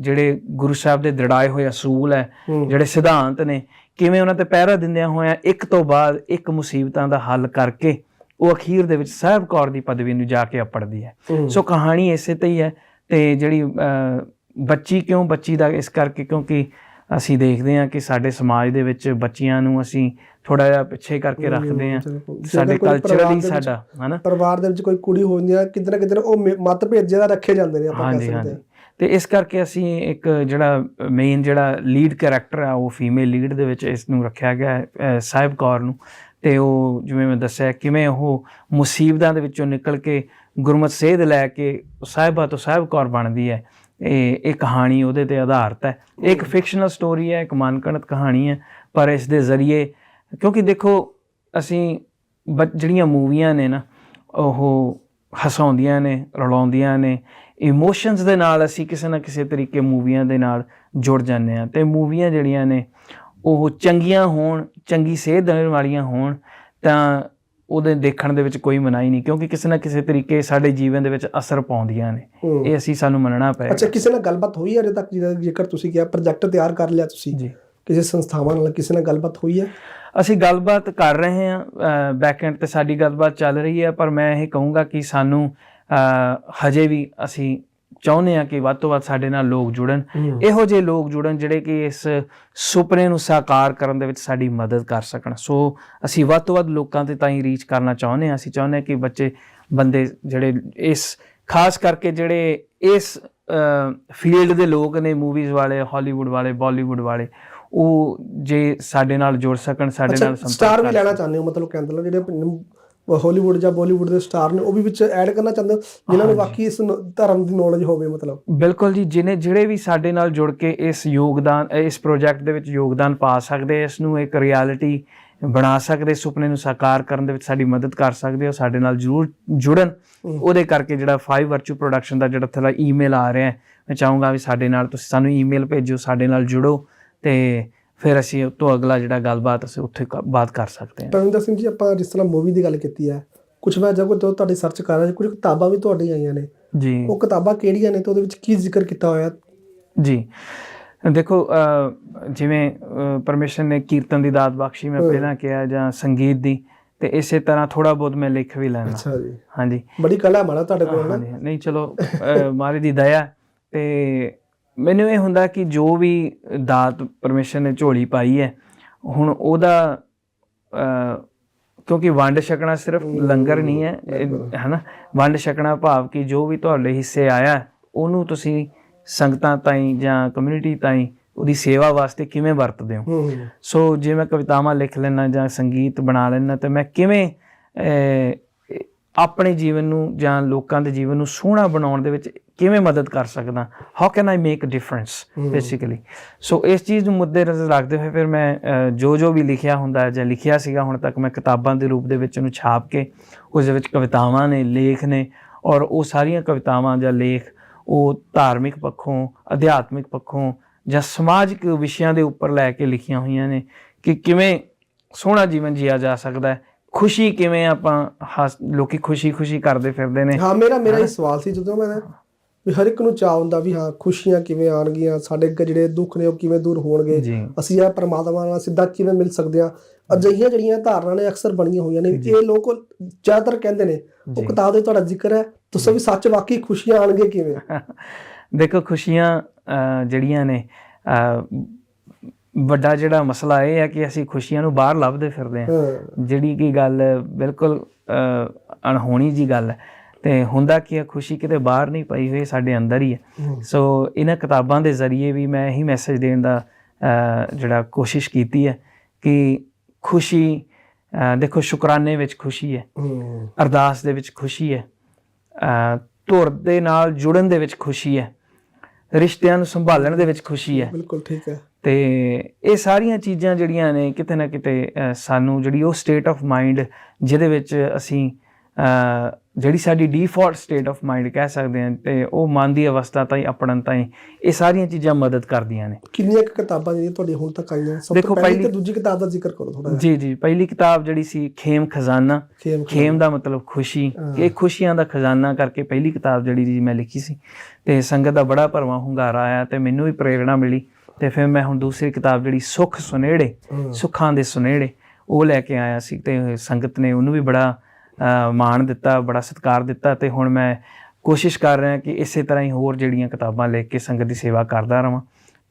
ਜਿਹੜੇ ਗੁਰੂ ਸਾਹਿਬ ਦੇ ਦ੍ਰਿੜਾਏ ਹੋਏ ਅਸੂਲ ਹੈ। ਜਿਹੜੇ ਸਿਧਾਂਤ ਨੇ ਕਿਵੇਂ ਉਹਨਾਂ ਤੇ ਪਹਿਰਾ ਦਿੰਦਿਆਂ ਹੋਇਆਂ ਇੱਕ ਤੋਂ ਬਾਅਦ ਇੱਕ ਮੁਸੀਬਤਾਂ ਦਾ ਹੱਲ ਕਰਕੇ ਉਹ ਅਖੀਰ ਦੇ ਵਿੱਚ ਸਾਹਿਬ ਕੌਰ ਦੀ ਪਦਵੀ ਨੂੰ ਜਾ ਕੇ ਅਪੜਦੀ ਹੈ। ਸੋ ਕਹਾਣੀ ਇਸੇ ਤੇ ਹੀ ਹੈ ਤੇ ਜਿਹੜੀ ਬੱਚੀ ਕਿਉਂ ਬੱਚੀ ਦਾ ਇਸ ਕਰਕੇ ਕਿਉਂਕਿ ਅਸੀਂ ਦੇਖਦੇ ਹਾਂ ਕਿ ਸਾਡੇ ਸਮਾਜ ਦੇ ਵਿੱਚ ਬੱਚੀਆਂ ਨੂੰ ਅਸੀਂ ਥੋੜਾ ਜਿਹਾ ਪਿੱਛੇ ਕਰਕੇ ਰੱਖਦੇ। ਜੇ ਸਾਡੇ ਕਲਚਰਲੀ ਸਾਡਾ ਹਨਾ? ਪਰਿਵਾਰ ਦੇ ਵਿੱਚ ਕੋਈ ਕੁੜੀ ਹੋ ਜਾਂਦੀ ਹੈ ਕਿਤੇ ਨਾ ਕਿਤੇ ਉਹ ਮਤਭੇਦ ਜਿਹੜਾ ਰੱਖੇ ਜਾਂਦੇ ਨੇ ਆਪਾਂ ਕਹਿ ਸਕਦੇ ਤੇ ਇਸ ਕਰਕੇ ਅਸੀਂ ਇੱਕ ਜਿਹੜਾ ਮੇਨ ਜਿਹੜਾ ਲੀਡ ਕੈਰੈਕਟਰ ਆ ਉਹ ਫੀਮੇਲ ਲੀਡ ਦੇ ਵਿੱਚ ਇਸ ਨੂੰ ਰੱਖਿਆ ਗਿਆ ਸਾਹਿਬ ਕੌਰ ਨੂੰ। ਤੇ ਉਹ ਜਿਵੇਂ ਮੈਂ ਦੱਸਿਆ ਕਿਵੇਂ ਉਹ ਮੁਸੀਬਤਾਂ ਦੇ ਵਿੱਚੋਂ ਨਿਕਲ ਕੇ ਗੁਰਮਤ ਸੇਧ ਲੈ ਕੇ ਸਾਹਿਬਾ ਤੋਂ ਸਾਹਿਬ ਕੌਰ ਬਣਦੀ ਹੈ। ਇਹ ਇਹ ਕਹਾਣੀ ਉਹਦੇ ਤੇ ਆਧਾਰਿਤ ਹੈ। ਇੱਕ ਫਿਕਸ਼ਨਲ ਸਟੋਰੀ ਹੈ ਇੱਕ ਮਨਕਣਤ ਕਹਾਣੀ ਹੈ ਪਰ ਇਸ ਦੇ ਜ਼ਰੀਏ ਕਿਉਂਕਿ ਦੇਖੋ ਅਸੀਂ ਜਿਹੜੀਆਂ ਮੂਵੀਆਂ ਨੇ ਨਾ ਉਹ ਹਸਾਉਂਦੀਆਂ ਨੇ ਰਲਾਉਂਦੀਆਂ ਨੇ ਇਮੋਸ਼ਨਸ ਦੇ ਨਾਲ ਅਸੀਂ ਕਿਸੇ ਨਾ ਕਿਸੇ ਤਰੀਕੇ ਮੂਵੀਆਂ ਦੇ ਨਾਲ ਜੁੜ ਜਾਂਦੇ ਆ ਤੇ ਮੂਵੀਆਂ ਜਿਹੜੀਆਂ ਨੇ ਉਹ ਚੰਗੀਆਂ ਹੋਣ ਚੰਗੀ ਸੇਧ ਦੇਣ ਵਾਲੀਆਂ ਹੋਣ ਤਾਂ ਉਹਦੇ ਦੇਖਣ ਦੇ ਵਿੱਚ ਕੋਈ ਮਨਾਹੀ ਨਹੀਂ ਕਿਉਂਕਿ ਕਿਸੇ ਨਾ ਕਿਸੇ ਤਰੀਕੇ ਸਾਡੇ ਜੀਵਨ ਦੇ ਵਿੱਚ ਅਸਰ ਪਾਉਂਦੀਆਂ ਨੇ। ਇਹ ਅਸੀਂ ਸਾਨੂੰ ਮੰਨਣਾ ਅੱਛਾ ਪਏਗਾ ਕਿਸੇ ਨਾਲ ਗੱਲਬਾਤ ਹੋਈ ਹੈ ਅਜੇ ਤੱਕ ਜਿਹਦਾ ਜੇਕਰ ਤੁਸੀਂ ਕਿਹਾ ਪ੍ਰੋਜੈਕਟ ਤਿਆਰ ਕਰ ਲਿਆ ਤੁਸੀਂ? ਜੀ। ਕਿਸੇ ਸੰਸਥਾਵਾਂ ਨਾਲ ਕਿਸੇ ਨਾਲ ਗੱਲਬਾਤ ਹੋਈ ਹੈ? ਅਸੀਂ ਗੱਲਬਾਤ ਕਰ ਰਹੇ ਹਾਂ ਬੈਕਐਂਡ ਤੇ ਸਾਡੀ ਗੱਲਬਾਤ ਚੱਲ ਰਹੀ ਹੈ ਪਰ ਮੈਂ ਇਹ ਕਹੂੰਗਾ ਕਿ ਸਾਨੂੰ ਹਜੇ ਵੀ ਅਸੀਂ ਚਾਹੁੰਦੇ ਹਾਂ ਕਿ ਵੱਧ ਤੋਂ ਵੱਧ ਸਾਡੇ ਨਾਲ ਲੋਕ ਜੁੜਨ। ਇਹੋ ਜਿਹੇ ਲੋਕ ਜੁੜਨ ਜਿਹੜੇ ਕਿ ਇਸ ਸੁਪਨੇ ਨੂੰ ਸਾਕਾਰ ਕਰਨ ਦੇ ਵਿੱਚ ਸਾਡੀ ਮਦਦ ਕਰ ਸਕਣ। ਸੋ ਅਸੀਂ ਵੱਧ ਤੋਂ ਵੱਧ ਲੋਕਾਂ ਤੇ ਤਾਈਂ ਰੀਚ ਕਰਨਾ ਚਾਹੁੰਦੇ ਹਾਂ। ਅਸੀਂ ਚਾਹੁੰਦੇ ਹਾਂ ਕਿ ਬੱਚੇ ਬੰਦੇ ਜਿਹੜੇ ਇਸ ਖਾਸ ਕਰਕੇ ਜਿਹੜੇ ਇਸ ਫੀਲਡ ਦੇ ਲੋਕ ਨੇ ਮੂਵੀਜ਼ ਵਾਲੇ ਹਾਲੀਵੁੱਡ ਵਾਲੇ ਬਾਲੀਵੁੱਡ ਵਾਲੇ ਉਹ ਜੇ ਸਾਡੇ ਨਾਲ ਜੁੜ ਸਕਣ ਸਾਡੇ ਨਾਲ ਸਟਾਰ ਵੀ ਲੈਣਾ ਚਾਹੁੰਦੇ ਹੋ? ਮਤਲਬ ਕਹਿੰਦੇ ਲੋ ਜਿਹੜੇ ਹਾਲੀਵੁੱਡ ਜਾਂ ਬਾਲੀਵੁੱਡ ਦੇ ਸਟਾਰ ਨੇ ਉਹ ਵੀ ਵਿੱਚ ਐਡ ਕਰਨਾ ਚਾਹੁੰਦੇ ਹੋ? ਜਿਨ੍ਹਾਂ ਨੂੰ ਬਾਕੀ ਇਸ ਨ- ਧਰਮ ਦੀ ਨੌਲੇਜ ਹੋਵੇ ਮਤਲਬ? ਬਿਲਕੁਲ ਜੀ ਜਿਹਨੇ ਜਿਹੜੇ ਵੀ ਸਾਡੇ ਨਾਲ ਜੁੜ ਕੇ ਇਸ ਯੋਗਦਾਨ ਇਸ ਪ੍ਰੋਜੈਕਟ ਦੇ ਵਿੱਚ ਯੋਗਦਾਨ ਪਾ ਸਕਦੇ ਇਸ ਨੂੰ ਇੱਕ ਰਿਐਲਿਟੀ ਬਣਾ ਸਕਦੇ ਸੁਪਨੇ ਨੂੰ ਸਾਕਾਰ ਕਰਨ ਦੇ ਵਿੱਚ ਸਾਡੀ ਮਦਦ ਕਰ ਸਕਦੇ ਹੋ ਸਾਡੇ ਨਾਲ ਜਰੂਰ ਜੁੜਨ। ਉਹਦੇ ਕਰਕੇ ਜਿਹੜਾ 5 ਵਰਚੂ ਪ੍ਰੋਡਕਸ਼ਨ ਦਾ ਜਿਹੜਾ ਥੱਲੇ ਈਮੇਲ ਆ ਰਿਹਾ ਹੈ ਮੈਂ ਚਾਹੂੰਗਾ ਵੀ ਸਾਡੇ ਨਾਲ ਤੁਸੀਂ ਸਾਨੂੰ ਈਮੇਲ ਭੇਜੋ ਸਾਡੇ ਨਾਲ ਜੁੜੋ। ਤੇ ਫਿਰ ਅਸੀਂ ਤੋਂ ਅਗਲਾ ਜਿਹੜਾ ਗੱਲਬਾਤ ਅਸੀਂ ਉੱਥੇ ਬਾਤ ਕਰ ਸਕਦੇ ਹਾਂ। ਪਰਮਿੰਦਰ ਸਿੰਘ ਜੀ ਆਪਾਂ ਜਿਸ ਤਰ੍ਹਾਂ ਮੂਵੀ ਦੀ ਗੱਲ ਕੀਤੀ ਹੈ ਕੁਝ ਮੈਂ ਜਦ ਤੋਂ ਤੁਹਾਡੀ ਸਰਚ ਕਰ ਰਿਹਾ ਕੁਝ ਕਿਤਾਬਾਂ ਵੀ ਤੁਹਾਡੀਆਂ ਆਈਆਂ ਨੇ। ਜੀ। ਉਹ ਕਿਤਾਬਾਂ ਕਿਹੜੀਆਂ ਨੇ ਤੇ ਉਹਦੇ ਵਿੱਚ ਕੀ ਜ਼ਿਕਰ ਕੀਤਾ ਹੋਇਆ? ਜੀ। ਦੇਖੋ ਜਿਵੇਂ ਪਰਮੇਸ਼ਰ ਨੇ ਕੀਰਤਨ ਦੀ ਦਾਤ ਬਖਸ਼ੀ ਮੈਂ। ਪਹਿਲਾਂ ਕਿਹਾ ਜਾਂ ਸੰਗੀਤ ਦੀ ਤੇ ਇਸੇ ਤਰ੍ਹਾਂ ਥੋੜਾ ਬਹੁਤ ਮੈਂ ਲਿਖ ਵੀ ਲੈਣਾ ਅੱਛਾ ਜੀ। ਹਾਂਜੀ। ਬੜੀ ਕਲਾ ਮਾਲਾ ਤੁਹਾਡੇ ਕੋਲ ਨਾ ਨਹੀਂ ਚਲੋ ਮਹਾਰਾਜ ਦੀ ਦਇਆ ਤੇ ਮੈਨੂੰ ਇਹ ਹੁੰਦਾ ਕਿ ਜੋ ਵੀ ਦਾਤ ਪਰਮੇਸ਼ਰ ਨੇ ਝੋਲੀ ਪਾਈ ਹੈ ਹੁਣ ਉਹਦਾ ਕਿਉਂਕਿ ਵੰਡ ਛਕਣਾ ਸਿਰਫ ਲੰਗਰ ਨਹੀਂ ਹੈ ਹਨਾ? ਵੰਡ ਛਕਣਾ ਭਾਵ ਕਿ ਜੋ ਵੀ ਤੁਹਾਡੇ ਹਿੱਸੇ ਆਇਆ ਉਹਨੂੰ ਤੁਸੀਂ ਸੰਗਤਾਂ ਤਾਈਂ ਜਾਂ ਕਮਿਊਨਿਟੀ ਤਾਈਂ ਉਹਦੀ ਸੇਵਾ ਵਾਸਤੇ ਕਿਵੇਂ ਵਰਤਦੇ ਹੋ? ਸੋ ਜੇ ਮੈਂ ਕਵਿਤਾਵਾਂ ਲਿਖ ਲੈਣਾ ਜਾਂ ਸੰਗੀਤ ਬਣਾ ਲੈਣਾ ਤੇ ਮੈਂ ਕਿਵੇਂ ਆਪਣੇ ਜੀਵਨ ਨੂੰ ਜਾਂ ਲੋਕਾਂ ਦੇ ਜੀਵਨ ਨੂੰ ਸੋਹਣਾ ਬਣਾਉਣ ਦੇ ਵਿੱਚ ਕਿਵੇਂ ਮਦਦ ਕਰ ਸਕਦਾ? How can I make a difference basically so ਇਸ ਚੀਜ਼ ਨੂੰ ਮੁੱਦੇ ਨਜ਼ਰ ਰੱਖਦੇ ਹੋਏ ਫਿਰ ਮੈਂ ਜੋ ਜੋ ਵੀ ਲਿਖਿਆ ਹੁੰਦਾ ਹੈ ਜਾਂ ਲਿਖਿਆ ਸੀਗਾ ਹੁਣ ਤੱਕ ਮੈਂ ਕਿਤਾਬਾਂ ਦੇ ਰੂਪ ਦੇ ਵਿੱਚ ਉਹਨੂੰ ਛਾਪ ਕੇ ਉਸ ਦੇ ਵਿੱਚ ਕਵਿਤਾਵਾਂ ਨੇ ਲੇਖ ਨੇ ਔਰ ਉਹ ਸਾਰੀਆਂ ਕਵਿਤਾਵਾਂ ਜਾਂ ਲੇਖ ਉਹ ਧਾਰਮਿਕ ਪੱਖੋਂ ਅਧਿਆਤਮਿਕ ਪੱਖੋਂ ਜਾਂ ਸਮਾਜਿਕ ਵਿਸ਼ਿਆਂ ਦੇ ਉੱਪਰ ਲੈ ਕੇ ਲਿਖੀਆਂ ਹੋਈਆਂ ਨੇ ਕਿ ਕਿਵੇਂ ਸੋਹਣਾ ਜੀਵਨ ਜੀਆ ਜਾ ਸਕਦਾ ਹੈ ਖੁਸ਼ੀ ਕਿਵੇਂ ਆਪਾਂ ਲੋਕੀ ਖੁਸ਼ੀ ਖੁਸ਼ੀ ਕਰਦੇ ਫਿਰਦੇ ਨੇ। ਹਾਂ ਮੇਰਾ ਮੇਰਾ ਇਹ ਸਵਾਲ ਸੀ ਜਦੋਂ ਮੈਂ ਵੀ ਹਰ ਇੱਕ ਨੂੰ ਚਾਹ ਹੁੰਦਾ ਵੀ ਹਾਂ ਖੁਸ਼ੀਆਂ ਕਿਵੇਂ ਆਣਗੀਆਂ ਸਾਡੇ ਅੱਗੇ ਜਿਹੜੇ ਦੁੱਖ ਨੇ ਉਹ ਕਿਵੇਂ ਦੂਰ ਹੋਣਗੇ। ਅਸੀਂ ਇਹ ਪਰਮਾਤਮਾ ਨਾਲ ਸਿੱਧਾ ਕਿਵੇਂ ਮਿਲ ਸਕਦੇ ਆ ਅਜਿਹੀਆਂ ਜਿਹੜੀਆਂ ਧਾਰਨਾ ਨੇ ਅਕਸਰ ਬਣੀਆਂ ਹੋਈਆਂ ਨੇ ਇਹ ਲੋਕ ਜ਼ਿਆਦਾਤਰ ਕਹਿੰਦੇ ਨੇ ਉਹ। ਕਿਤਾਬ ਦੇ ਤੁਹਾਡਾ ਜ਼ਿਕਰ ਹੈ ਤੁਸੀਂ ਵੀ ਸੱਚ ਵਾਕਈ ਖੁਸ਼ੀਆਂ ਆਣਗੇ ਕਿਵੇਂ? [laughs] ਦੇਖੋ ਖੁਸ਼ੀਆਂ ਜਿਹੜੀਆਂ ਨੇ ਵੱਡਾ ਜਿਹੜਾ ਮਸਲਾ ਇਹ ਹੈ ਕਿ ਅਸੀਂ ਖੁਸ਼ੀਆਂ ਨੂੰ ਬਾਹਰ ਲੱਭਦੇ ਫਿਰਦੇ ਹਾਂ। ਜਿਹੜੀ ਕੀ ਗੱਲ ਬਿਲਕੁਲ ਅਣਹੋਣੀ ਜੀ ਗੱਲ ਹੈ ਤੇ ਹੁੰਦਾ ਕੀ ਹੈ ਖੁਸ਼ੀ ਕਿਤੇ ਬਾਹਰ ਨਹੀਂ ਪਈ ਹੋਈ ਸਾਡੇ ਅੰਦਰ ਹੀ ਹੈ। ਸੋ ਇਹਨਾਂ ਕਿਤਾਬਾਂ ਦੇ ਜ਼ਰੀਏ ਵੀ ਮੈਂ ਇਹੀ ਮੈਸੇਜ ਦੇਣ ਦਾ ਜਿਹੜਾ ਕੋਸ਼ਿਸ਼ ਕੀਤੀ ਹੈ ਕਿ ਖੁਸ਼ੀ ਦੇਖੋ ਸ਼ੁਕਰਾਨੇ ਵਿੱਚ ਖੁਸ਼ੀ ਹੈ ਅਰਦਾਸ ਦੇ ਵਿੱਚ ਖੁਸ਼ੀ ਹੈ ਧੁਰ ਦੇ ਨਾਲ ਜੁੜਨ ਦੇ ਵਿੱਚ ਖੁਸ਼ੀ ਹੈ ਰਿਸ਼ਤਿਆਂ ਨੂੰ ਸੰਭਾਲਣ ਦੇ ਵਿੱਚ ਖੁਸ਼ੀ ਹੈ। ਬਿਲਕੁਲ ਠੀਕ ਹੈ। ਤੇ ਇਹ ਸਾਰੀਆਂ ਚੀਜ਼ਾਂ ਜਿਹੜੀਆਂ ਨੇ ਕਿਤੇ ਨਾ ਕਿਤੇ ਸਾਨੂੰ ਜਿਹੜੀ ਉਹ ਸਟੇਟ ਆਫ ਮਾਈਂਡ ਜਿਹਦੇ ਵਿੱਚ ਅਸੀਂ ਜਿਹੜੀ ਸਾਡੀ ਡਿਫਾਲਟ ਸਟੇਟ ਆਫ ਮਾਈਂਡ ਕਹਿ ਸਕਦੇ ਹਾਂ ਤੇ ਉਹ ਮਨ ਦੀ ਅਵਸਥਾ ਤਾਈਂ ਆਪਣਨ ਤਾਈਂ ਇਹ ਸਾਰੀਆਂ ਚੀਜ਼ਾਂ ਮਦਦ ਕਰਦੀਆਂ ਨੇ। ਕਿੰਨੀਆਂ ਕਿਤਾਬਾਂ ਜਿਹੜੀਆਂ ਤੁਹਾਡੀ ਹੁਣ ਤੱਕ ਆਈਆਂ ਸਭ ਤੋਂ ਪਹਿਲੀ ਤੇ ਦੂਜੀ ਕਿਤਾਬ ਦਾ ਜ਼ਿਕਰ ਕਰੋ ਥੋੜਾ ਜੀ ਜੀ ਪਹਿਲੀ ਕਿਤਾਬ ਜਿਹੜੀ ਸੀ ਖੇਮ ਖਜ਼ਾਨਾ। ਖੇਮ ਦਾ ਮਤਲਬ ਖੁਸ਼ੀ। ਹਾਂ। ਇਹ ਖੁਸ਼ੀਆਂ ਦਾ ਖਜ਼ਾਨਾ ਕਰਕੇ ਪਹਿਲੀ ਕਿਤਾਬ ਜਿਹੜੀ ਜੀ ਮੈਂ ਲਿਖੀ ਸੀ। ਤੇ ਸੰਗਤ ਦਾ ਬੜਾ ਭਰਵਾਂ ਹੁੰਗਾਰਾ ਆਇਆ ਤੇ ਮੈਨੂੰ ਵੀ ਪ੍ਰੇਰਣਾ ਮਿਲੀ। ਤੇ ਫਿਰ ਮੈਂ ਹੁਣ ਦੂਸਰੀ ਕਿਤਾਬ ਜਿਹੜੀ ਸੁੱਖ ਸੁਨੇੜੇ ਹਾਂ। ਸੁੱਖਾਂ ਦੇ ਸੁਨੇੜੇ ਉਹ ਲੈ ਕੇ ਆਇਆ ਸੀ ਤੇ ਸੰਗਤ ਨੇ ਉਹਨੂੰ ਵੀ ਬੜਾ ਮਾਣ ਦਿੱਤਾ ਬੜਾ ਸਤਿਕਾਰ ਦਿੱਤਾ ਤੇ ਹੁਣ ਮੈਂ ਕੋਸ਼ਿਸ਼ ਕਰ ਰਿਹਾ ਕਿ ਇਸੇ ਤਰ੍ਹਾਂ ਹੀ ਹੋਰ ਜਿਹੜੀਆਂ ਕਿਤਾਬਾਂ ਲਿਖ ਕੇ ਸੰਗਤ ਦੀ ਸੇਵਾ ਕਰਦਾ ਰਵਾਂ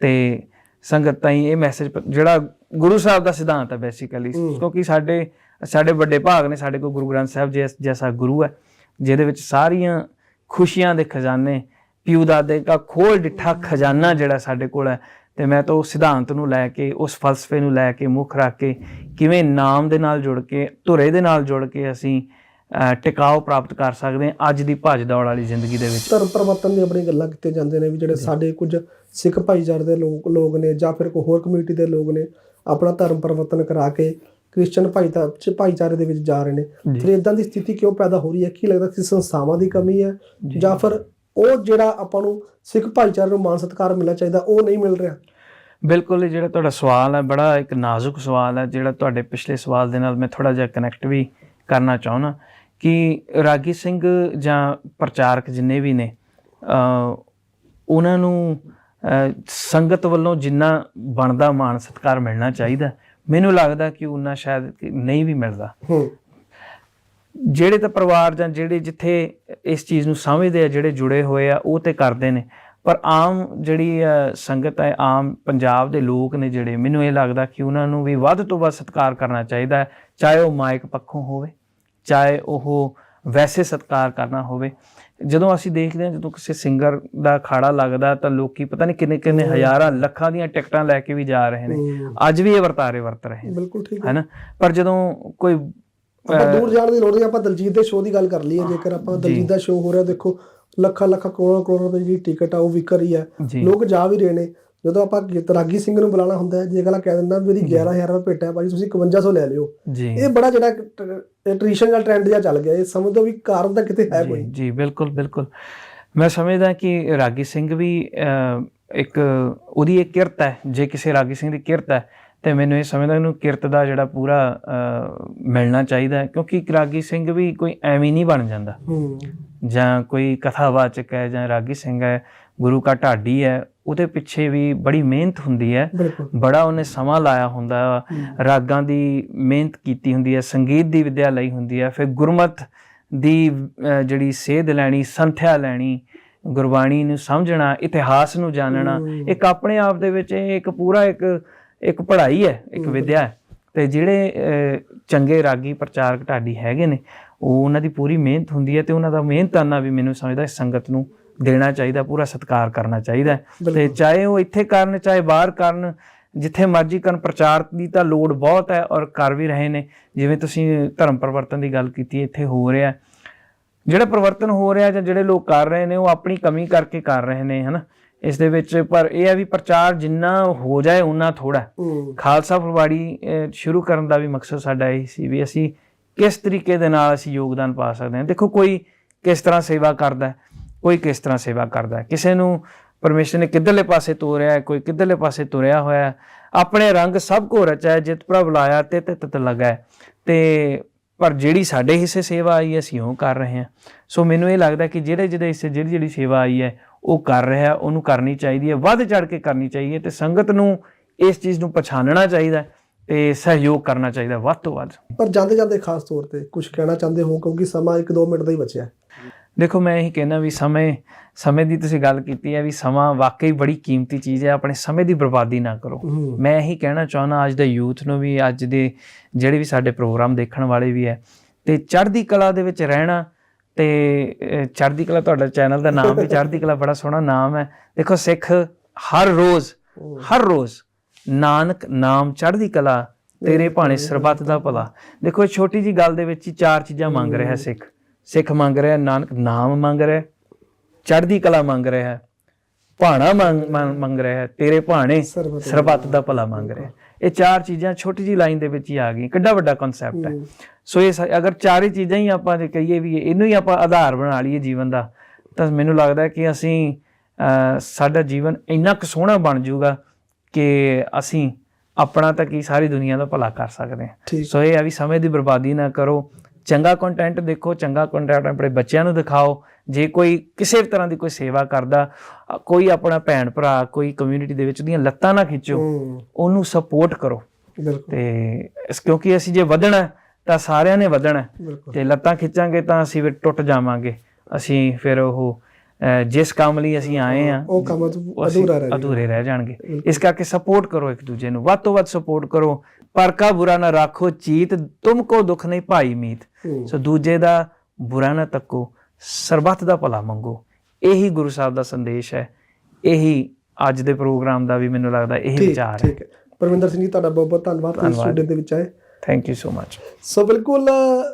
ਤੇ ਸੰਗਤ ਤਾਈਂ ਇਹ ਮੈਸੇਜ ਜਿਹੜਾ ਗੁਰੂ ਸਾਹਿਬ ਦਾ ਸਿਧਾਂਤ ਹੈ ਬੇਸਿਕਲੀ ਕਿਉਂਕਿ ਸਾਡੇ ਸਾਡੇ ਵੱਡੇ ਭਾਗ ਨੇ ਸਾਡੇ ਕੋਲ ਗੁਰੂ ਗ੍ਰੰਥ ਸਾਹਿਬ ਜੈਸਾ ਗੁਰੂ ਹੈ ਜਿਹਦੇ ਵਿੱਚ ਸਾਰੀਆਂ ਖੁਸ਼ੀਆਂ ਦੇ ਖਜ਼ਾਨੇ ਪਿਉ ਦਾਦੇ ਦਾ ਖੋਲ ਡਿੱਠਾ ਖਜ਼ਾਨਾ ਜਿਹੜਾ ਸਾਡੇ ਕੋਲ ਹੈ ਤੇ ਮੈਂ ਤਾਂ ਉਸ ਸਿਧਾਂਤ ਨੂੰ ਲੈ ਕੇ ਉਸ ਫਲਸਫੇ ਨੂੰ ਲੈ ਕੇ ਮੁੱਖ ਰੱਖ ਕੇ ਕਿਵੇਂ ਨਾਮ ਦੇ ਨਾਲ ਜੁੜ ਕੇ ਧੁਰੇ ਦੇ ਨਾਲ ਜੁੜ ਕੇ ਅਸੀਂ ਟਿਕਾਓ ਪ੍ਰਾਪਤ ਕਰ ਸਕਦੇ ਹਾਂ ਅੱਜ ਦੀ ਭੱਜ ਦੌੜ ਵਾਲੀ ਜ਼ਿੰਦਗੀ ਦੇ ਵਿੱਚ। ਧਰਮ ਪਰਿਵਰਤਨ ਦੀ ਆਪਣੀ ਗੱਲਾਂ ਕੀਤੀਆਂ ਜਾਂਦੇ ਨੇ ਵੀ ਜਿਹੜੇ ਸਾਡੇ ਕੁਝ ਸਿੱਖ ਭਾਈਚਾਰੇ ਦੇ ਲੋਕ ਲੋਕ ਨੇ ਜਾਂ ਫਿਰ ਕੋਈ ਹੋਰ ਕਮਿਊਨਿਟੀ ਦੇ ਲੋਕ ਨੇ ਆਪਣਾ ਧਰਮ ਪਰਿਵਰਤਨ ਕਰਾ ਕੇ ਕ੍ਰਿਸਚੀਅਨ ਭਾਈਚਾਰੇ ਦੇ ਵਿੱਚ ਜਾ ਰਹੇ ਨੇ। ਫਿਰ ਇਦਾਂ ਦੀ ਸਥਿਤੀ ਕਿਉਂ ਪੈਦਾ ਹੋ ਰਹੀ ਹੈ? ਕੀ ਲੱਗਦਾ ਕਿ ਸੰਸਥਾਵਾਂ ਦੀ ਕਮੀ ਹੈ? ਜਾਂ ਫਿਰ ਉਹ ਜਿਹੜਾ ਆਪਾਂ ਨੂੰ ਸਿੱਖ ਭਾਈਚਾਰੇ ਨੂੰ ਮਾਨ ਸਤਿਕਾਰ ਮਿਲਣਾ ਚਾਹੀਦਾ ਉਹ ਨਹੀਂ ਮਿਲ ਰਿਹਾ। ਬਿਲਕੁਲ ਜਿਹੜਾ ਤੁਹਾਡਾ ਸਵਾਲ ਹੈ ਬੜਾ ਇੱਕ ਨਾਜ਼ੁਕ ਸਵਾਲ ਹੈ ਜਿਹੜਾ ਤੁਹਾਡੇ ਪਿਛਲੇ ਸਵਾਲ ਦੇ ਨਾਲ ਮੈਂ ਥੋੜਾ ਜਿਹਾ ਕਨੈਕਟ ਵੀ ਕਰਨਾ ਚਾਹੁੰਦਾ ਕਿ ਰਾਗੀ ਸਿੰਘ ਜਾਂ ਪ੍ਰਚਾਰਕ ਜਿੰਨੇ ਵੀ ਨੇ ਉਹਨਾਂ ਨੂੰ ਸੰਗਤ ਵੱਲੋਂ ਜਿੰਨਾ ਬਣਦਾ ਮਾਣ ਸਤਿਕਾਰ ਮਿਲਣਾ ਚਾਹੀਦਾ ਮੈਨੂੰ ਲੱਗਦਾ ਕਿ ਉਹਨਾਂ ਸ਼ਾਇਦ ਨਹੀਂ ਵੀ ਮਿਲਦਾ। ਜਿਹੜੇ ਤਾਂ ਪਰਿਵਾਰ ਜਾਂ ਜਿਹੜੇ ਜਿੱਥੇ ਇਸ ਚੀਜ਼ ਨੂੰ ਸਮਝਦੇ ਆ ਜਿਹੜੇ ਜੁੜੇ ਹੋਏ ਆ ਉਹ ਤੇ ਕਰਦੇ ਨੇ। ਪਰ ਆਮ ਜਿਹੜੀ ਸੰਗਤ ਹੈ ਆਮ ਪੰਜਾਬ ਦੇ ਲੋਕ ਨੇ ਜਿਹੜੇ ਮੈਨੂੰ ਇਹ ਲੱਗਦਾ ਕਿ ਉਹਨਾਂ ਨੂੰ ਵੀ ਵੱਧ ਤੋਂ ਵੱਧ ਸਤਿਕਾਰ ਕਰਨਾ ਚਾਹੀਦਾ ਹੈ ਚਾਹੇ ਉਹ ਮਾਇਕ ਪੱਖੋਂ ਹੋਵੇ ਚਾਹੇ ਉਹ ਵੈਸੇ ਸਤਿਕਾਰ ਕਰਨਾ ਹੋਵੇ। ਜਦੋਂ ਅਸੀਂ ਦੇਖਦੇ ਹਾਂ ਜਦੋਂ ਕਿਸੇ ਸਿੰਗਰ ਦਾ ਅਖਾੜਾ ਲੱਗਦਾ ਤਾਂ ਲੋਕੀ ਪਤਾ ਨਹੀਂ ਕਿੰਨੇ ਕਿੰਨੇ ਹਜ਼ਾਰਾਂ ਲੱਖਾਂ ਦੀਆਂ ਟਿਕਟਾਂ ਲੈ ਕੇ ਵੀ ਜਾ ਰਹੇ ਨੇ। ਅੱਜ ਵੀ ਇਹ ਵਰਤਾਰੇ ਵਰਤ ਰਹੇ ਨੇ। ਬਿਲਕੁਲ ਠੀਕ ਹੈ। ਹੈਨਾ? ਪਰ ਜਦੋਂ ਕੋਈ ਆਪਾਂ ਦੂਰ ਜਾਣ ਦੀ ਲੋੜ ਨਹੀਂ ਆਪਾਂ ਦਲਜੀਤ ਦੇ ਸ਼ੋਅ ਦੀ ਗੱਲ ਕਰ ਲਈਏ ਜੇਕਰ ਆਪਾਂ ਦਲਜੀਤ ਦਾ ਸ਼ੋਅ ਹੋ ਰਿਹਾ ਦੇਖੋ ਲੱਖਾਂ ਲੱਖਾਂ ਕਰੋੜਾਂ ਕਰੋੜਾਂ ਰੁਪਏ ਦੀ ਟਿਕਟ ਆ ਉਹ ਵਿਕ ਰਹੀ ਹੈ ਲੋਕ ਜਾ ਵੀ ਰਹੇ ਨੇ। ਜਦੋਂ ਆਪਾਂ ਤਰਾਗੀ ਸਿੰਘ ਨੂੰ ਬੁਲਾਣਾ ਹੁੰਦਾ ਹੈ ਜੇ ਅਗਲਾ ਕਹਿ ਦਿੰਦਾ ਵੀ ਇਹਦੀ 11000 ਰੁਪਏ ਭੇਟਾ ਹੈ ਭਾਜੀ ਤੁਸੀਂ 5100 ਲੈ ਲਿਓ। ਇਹ ਬੜਾ ਜਿਹੜਾ ਟ੍ਰੈਡੀਸ਼ਨ ਦਾ ਟ੍ਰੈਂਡ ਜਿਹਾ ਚੱਲ ਗਿਆ ਇਹ ਸਮਝੋ ਵੀ ਕਾਰਨ ਤਾਂ ਕਿਤੇ ਹੈ ਕੋਈ। ਜੀ ਬਿਲਕੁਲ ਬਿਲਕੁਲ। ਮੈਂ ਸਮਝਦਾ ਕਿ ਰਾਗੀ ਸਿੰਘ ਵੀ ਇੱਕ ਉਹਦੀ ਇੱਕ ਕਿਰਤ ਹੈ ਜੇ ਕਿਸੇ ਰਾਗੀ ਸਿੰਘ ਦੀ ਕਿਰਤ ਹੈ ਤੇ ਮੈਨੂੰ ਇਹ ਸਮਝਦਾ ਇਹਨੂੰ ਕਿਰਤ ਦਾ ਜਿਹੜਾ ਪੂਰਾ ਮਿਲਣਾ ਚਾਹੀਦਾ ਕਿਉਂਕਿ ਰਾਗੀ ਸਿੰਘ ਵੀ ਕੋਈ ਐਵੇਂ ਨਹੀਂ ਬਣ ਜਾਂਦਾ। ਹੂੰ। ਜਾਂ ਕੋਈ ਕਥਾਵਾਚਕ ਹੈ ਜਾਂ ਰਾਗੀ ਸਿੰਘ ਹੈ ਗੁਰੂ ਕਾ ਢਾਡੀ ਹੈ ਉਹਦੇ ਪਿੱਛੇ ਵੀ ਬੜੀ ਮਿਹਨਤ ਹੁੰਦੀ ਹੈ। ਬੜਾ ਉਹਨੇ ਸਮਾਂ ਲਾਇਆ ਹੁੰਦਾ। ਰਾਗਾਂ ਦੀ ਮਿਹਨਤ ਕੀਤੀ ਹੁੰਦੀ ਹੈ ਸੰਗੀਤ ਦੀ ਵਿਦਿਆ ਲਈ ਹੁੰਦੀ ਹੈ ਫਿਰ ਗੁਰਮਤ ਦੀ ਜਿਹੜੀ ਸੇਧ ਲੈਣੀ ਸੰਥਿਆ ਲੈਣੀ ਗੁਰਬਾਣੀ ਨੂੰ ਸਮਝਣਾ ਇਤਿਹਾਸ ਨੂੰ ਜਾਣਨਾ ਇੱਕ ਆਪਣੇ ਆਪ ਦੇ ਵਿੱਚ ਇਹ ਇੱਕ ਪੂਰਾ ਇੱਕ ਇੱਕ ਪੜ੍ਹਾਈ ਹੈ ਇੱਕ ਵਿਦਿਆ ਹੈ। ਤੇ ਜਿਹੜੇ ਚੰਗੇ ਰਾਗੀ ਪ੍ਰਚਾਰਕ ਢਾਡੀ ਹੈਗੇ ਨੇ ਉਹ ਉਹਨਾਂ ਦੀ ਪੂਰੀ ਮਿਹਨਤ ਹੁੰਦੀ ਹੈ ਤੇ ਉਹਨਾਂ ਦਾ ਮਿਹਨਤਾਨਾ ਵੀ ਮੈਨੂੰ ਸਮਝਦਾ ਸੰਗਤ ਨੂੰ ਦੇਣਾ ਚਾਹੀਦਾ ਪੂਰਾ ਸਤਿਕਾਰ ਕਰਨਾ ਚਾਹੀਦਾ। ਤੇ ਚਾਹੇ ਉਹ ਇੱਥੇ ਕਰਨ ਚਾਹੇ ਬਾਹਰ ਕਰਨ ਜਿੱਥੇ ਮਰਜ਼ੀ ਕਰਨ ਪ੍ਰਚਾਰ ਦੀ ਤਾਂ ਲੋੜ ਬਹੁਤ ਹੈ ਔਰ ਕਰ ਵੀ ਰਹੇ ਨੇ। ਜਿਵੇਂ ਤੁਸੀਂ ਧਰਮ ਪਰਿਵਰਤਨ ਦੀ ਗੱਲ ਕੀਤੀ ਇੱਥੇ ਹੋ ਰਿਹਾ। ਜਿਹੜਾ ਪਰਿਵਰਤਨ ਹੋ ਰਿਹਾ ਜਾਂ ਜਿਹੜੇ ਲੋਕ ਕਰ ਰਹੇ ਨੇ ਉਹ ਆਪਣੀ ਕਮੀ ਕਰਕੇ ਕਰ ਰਹੇ ਨੇ ਹਨਾ? ਇਸ ਦੇ ਵਿੱਚ ਪਰ ਇਹ ਹੈ ਵੀ ਪ੍ਰਚਾਰ ਜਿੰਨਾ ਹੋ ਜਾਏ ਉਨਾ ਥੋੜਾ ਖਾਲਸਾ ਫੁਲਵਾੜੀ ਸ਼ੁਰੂ ਕਰਨ ਦਾ ਵੀ ਮਕਸਦ ਸਾਡਾ ਇਹ ਸੀ ਵੀ ਅਸੀਂ ਕਿਸ ਤਰੀਕੇ ਦੇ ਨਾਲ ਅਸੀਂ ਯੋਗਦਾਨ ਪਾ ਸਕਦੇ ਹਾਂ। ਦੇਖੋ ਕੋਈ ਕਿਸ ਤਰ੍ਹਾਂ ਸੇਵਾ ਕਰਦਾ ਹੈ ਕੋਈ ਕਿਸ ਤਰ੍ਹਾਂ ਸੇਵਾ ਕਰਦਾ ਹੈ। ਕਿਸੇ ਨੂੰ ਪਰਮੇਸ਼ਰ ਨੇ ਕਿੱਧਰਲੇ ਪਾਸੇ ਤੋਰਿਆ ਹੈ ਕੋਈ ਕਿੱਧਰਲੇ ਪਾਸੇ ਤੁਰਿਆ ਹੋਇਆ ਹੈ। ਆਪਣੇ ਰੰਗ ਸਭ ਕੋ ਰਚਿਆ ਜਿਤ ਪ੍ਰਭ ਲਾਇਆ ਤੇ ਤੇ ਤਤ ਲਗਾ। ਤੇ ਪਰ ਜਿਹੜੀ ਸਾਡੇ ਹਿੱਸੇ ਸੇਵਾ ਆਈ ਹੈ ਅਸੀਂ ਉਹ ਕਰ ਰਹੇ ਹਾਂ। ਸੋ ਮੈਨੂੰ ਇਹ ਲੱਗਦਾ ਕਿ ਜਿਹੜੇ ਜਿਹੜੇ ਹਿੱਸੇ ਜਿਹੜੀ ਜਿਹੜੀ ਸੇਵਾ ਆਈ ਹੈ ਉਹ ਕਰ ਰਿਹਾ ਉਹਨੂੰ ਕਰਨੀ ਚਾਹੀਦੀ ਹੈ ਵੱਧ ਚੜ ਕੇ ਕਰਨੀ ਚਾਹੀਦੀ ਹੈ ਤੇ ਸੰਗਤ ਨੂੰ ਇਸ ਚੀਜ਼ ਨੂੰ ਪਛਾਣਨਾ ਚਾਹੀਦਾ ਹੈ ਤੇ ਸਹਿਯੋਗ ਕਰਨਾ ਚਾਹੀਦਾ ਵੱਧ ਤੋਂ ਵੱਧ। ਪਰ ਜਾਂਦੇ ਜਾਂਦੇ ਖਾਸ ਤੌਰ ਤੇ ਕੁਝ ਕਹਿਣਾ ਚਾਹੁੰਦੇ ਹੋ ਕਿਉਂਕਿ ਸਮਾਂ 1-2 ਮਿੰਟ ਦਾ ਹੀ ਬਚਿਆ ਦੇਖੋ ਮੈਂ ਇਹੀ ਕਹਿਣਾ ਵੀ ਸਮੇਂ ਸਮੇਂ ਦੀ ਤੁਸੀਂ ਗੱਲ ਕੀਤੀ ਹੈ ਵੀ ਸਮਾਂ ਵਾਕਈ ਬੜੀ ਕੀਮਤੀ ਚੀਜ਼ ਹੈ ਆਪਣੇ ਸਮੇਂ ਦੀ ਬਰਬਾਦੀ ਨਾ ਕਰੋ। ਮੈਂ ਇਹੀ ਕਹਿਣਾ ਚਾਹੁੰਦਾ ਅੱਜ ਦੇ ਯੂਥ ਨੂੰ ਵੀ ਅੱਜ ਦੇ ਜਿਹੜੇ ਵੀ ਸਾਡੇ ਪ੍ਰੋਗਰਾਮ ਦੇਖਣ ਵਾਲੇ ਵੀ ਹੈ ਤੇ ਚੜ੍ਹਦੀ ਕਲਾ ਦੇ ਵਿੱਚ ਰਹਿਣਾ ਤੇ ਚੜ੍ਹਦੀ ਕਲਾ ਤੁਹਾਡਾ ਚੈਨਲ ਦਾ ਨਾਮ ਵੀ ਚੜ੍ਹਦੀ ਕਲਾ ਬੜਾ ਸੋਹਣਾ ਨਾਮ ਹੈ। ਦੇਖੋ ਸਿੱਖ ਹਰ ਰੋਜ਼ ਹਰ ਰੋਜ਼ ਨਾਨਕ ਨਾਮ ਚੜ੍ਹਦੀ ਕਲਾ ਤੇਰੇ ਭਾਣੇ ਸਰਬੱਤ ਦਾ ਭਲਾ। ਦੇਖੋ ਛੋਟੀ ਜੀ ਗੱਲ ਦੇ ਵਿੱਚ ਹੀ ਚਾਰ ਚੀਜ਼ਾਂ ਮੰਗ ਰਿਹਾ ਸਿੱਖ। ਸਿੱਖ ਮੰਗ ਰਿਹਾ ਨਾਨਕ ਨਾਮ ਮੰਗ ਰਿਹਾ ਚੜ੍ਹਦੀ ਕਲਾ ਮੰਗ ਰਿਹਾ ਭਾਣਾ ਮੰਗ ਮੰਗ- ਰਿਹਾ ਤੇਰੇ ਭਾਣੇ ਸਰਬੱਤ ਦਾ ਭਲਾ ਮੰਗ ਰਿਹਾ। ਇਹ ਚਾਰ ਚੀਜ਼ਾਂ ਛੋਟੀ ਜੀ ਲਾਈਨ ਦੇ ਵਿੱਚ ਹੀ ਆ ਗਈਆਂ। ਕਿੱਡਾ ਵੱਡਾ ਕਨਸੈਪਟ ਹੈ। ਸੋ ਇਹ ਅਗਰ ਚਾਰੇ ਚੀਜ਼ਾਂ ਹੀ ਆਪਾਂ ਜੇ ਕਹੀਏ ਵੀ ਇਹਨੂੰ ਹੀ ਆਪਾਂ ਆਧਾਰ ਬਣਾ ਲਈਏ ਜੀਵਨ ਦਾ ਤਾਂ ਮੈਨੂੰ ਲੱਗਦਾ ਕਿ ਅਸੀਂ ਸਾਡਾ ਜੀਵਨ ਇੰਨਾ ਕੁ ਸੋਹਣਾ ਬਣ ਜਾਊਗਾ ਕਿ ਅਸੀਂ ਆਪਣਾ ਤਾਂ ਕੀ ਸਾਰੀ ਦੁਨੀਆ ਦਾ ਭਲਾ ਕਰ ਸਕਦੇ ਹਾਂ। ਸੋ ਇਹ ਆ ਵੀ ਸਮੇਂ ਦੀ ਬਰਬਾਦੀ ਨਾ ਕਰੋ ਚੰਗਾ ਕੰਟੈਂਟ ਦੇਖੋ ਚੰਗਾ ਕੰਟੈਂਟ ਆਪਣੇ ਬੱਚਿਆਂ ਨੂੰ ਦਿਖਾਓ। ਜੇ ਕੋਈ ਕਿਸੇ ਵੀ ਤਰ੍ਹਾਂ ਦੀ ਕੋਈ ਸੇਵਾ ਕਰਦਾ ਕੋਈ ਆਪਣਾ ਭੈਣ ਭਰਾ ਕੋਈ ਕਮਿਊਨਿਟੀ ਦੇ ਵਿੱਚ ਦੀਆਂ ਲੱਤਾਂ ਨਾ ਖਿੱਚੋ ਉਹਨੂੰ ਸਪੋਰਟ ਕਰੋ। ਬਿਲਕੁਲ। ਤੇ ਕਿਉਂਕਿ ਅਸੀਂ ਜੇ ਵਧਣਾ ਤਾਂ ਸਾਰਿਆਂ ਨੇ ਵਧਣਾ। ਤੇ ਲੱਤਾਂ ਖਿੱਚਾਂਗੇ ਤਾਂ ਅਸੀਂ ਫਿਰ ਟੁੱਟ ਜਾਵਾਂਗੇ। ਅਸੀਂ ਫਿਰ ਉਹ ਜਿਸ ਕੰਮ ਲਈ ਅਸੀਂ ਆਏ ਆ ਉਹ ਕੰਮ ਅਧੂਰਾ ਰਹਿ। ਅਧੂਰੇ ਰਹਿ ਜਾਣਗੇ। ਇਸ ਕਰਕੇ ਸਪੋਰਟ ਕਰੋ ਇੱਕ ਦੂਜੇ ਨੂੰ। ਵੱਧ ਤੋਂ ਵੱਧ ਸਪੋਰਟ ਕਰੋ। ਪਰ ਕਾ ਬੁਰਾ ਨਾ ਰੱਖੋ ਚੀਤ ਤੁਮ ਕੋ ਦੁੱਖ ਨਹੀਂ ਭਾਈ ਮੀਤ। ਸੋ ਦੂਜੇ ਦਾ ਬੁਰਾ ਨਾ ਤੱਕੋ ਸਰਬੱਤ ਦਾ ਭਲਾ ਮੰਗੋ। ਇਹੀ ਗੁਰੂ ਸਾਹਿਬ ਦਾ ਸੰਦੇਸ਼ ਹੈ। ਇਹੀ ਅੱਜ ਦੇ ਪ੍ਰੋਗਰਾਮ ਦਾ ਵੀ ਮੈਨੂੰ ਲੱਗਦਾ ਇਹੀ ਵਿਚਾਰ ਹੈ। ਠੀਕ ਹੈ। ਪਰਮਿੰਦਰ ਸਿੰਘ ਜੀ ਤੁਹਾਡਾ ਬਹੁਤ ਬਹੁਤ ਧੰਨਵਾਦ। ਤੁਸੀਂ। ਸਟੂਡੀਓ ਦੇ ਵਿੱਚ ਆਏ। Thank you so much so ਬਿਲਕੁਲ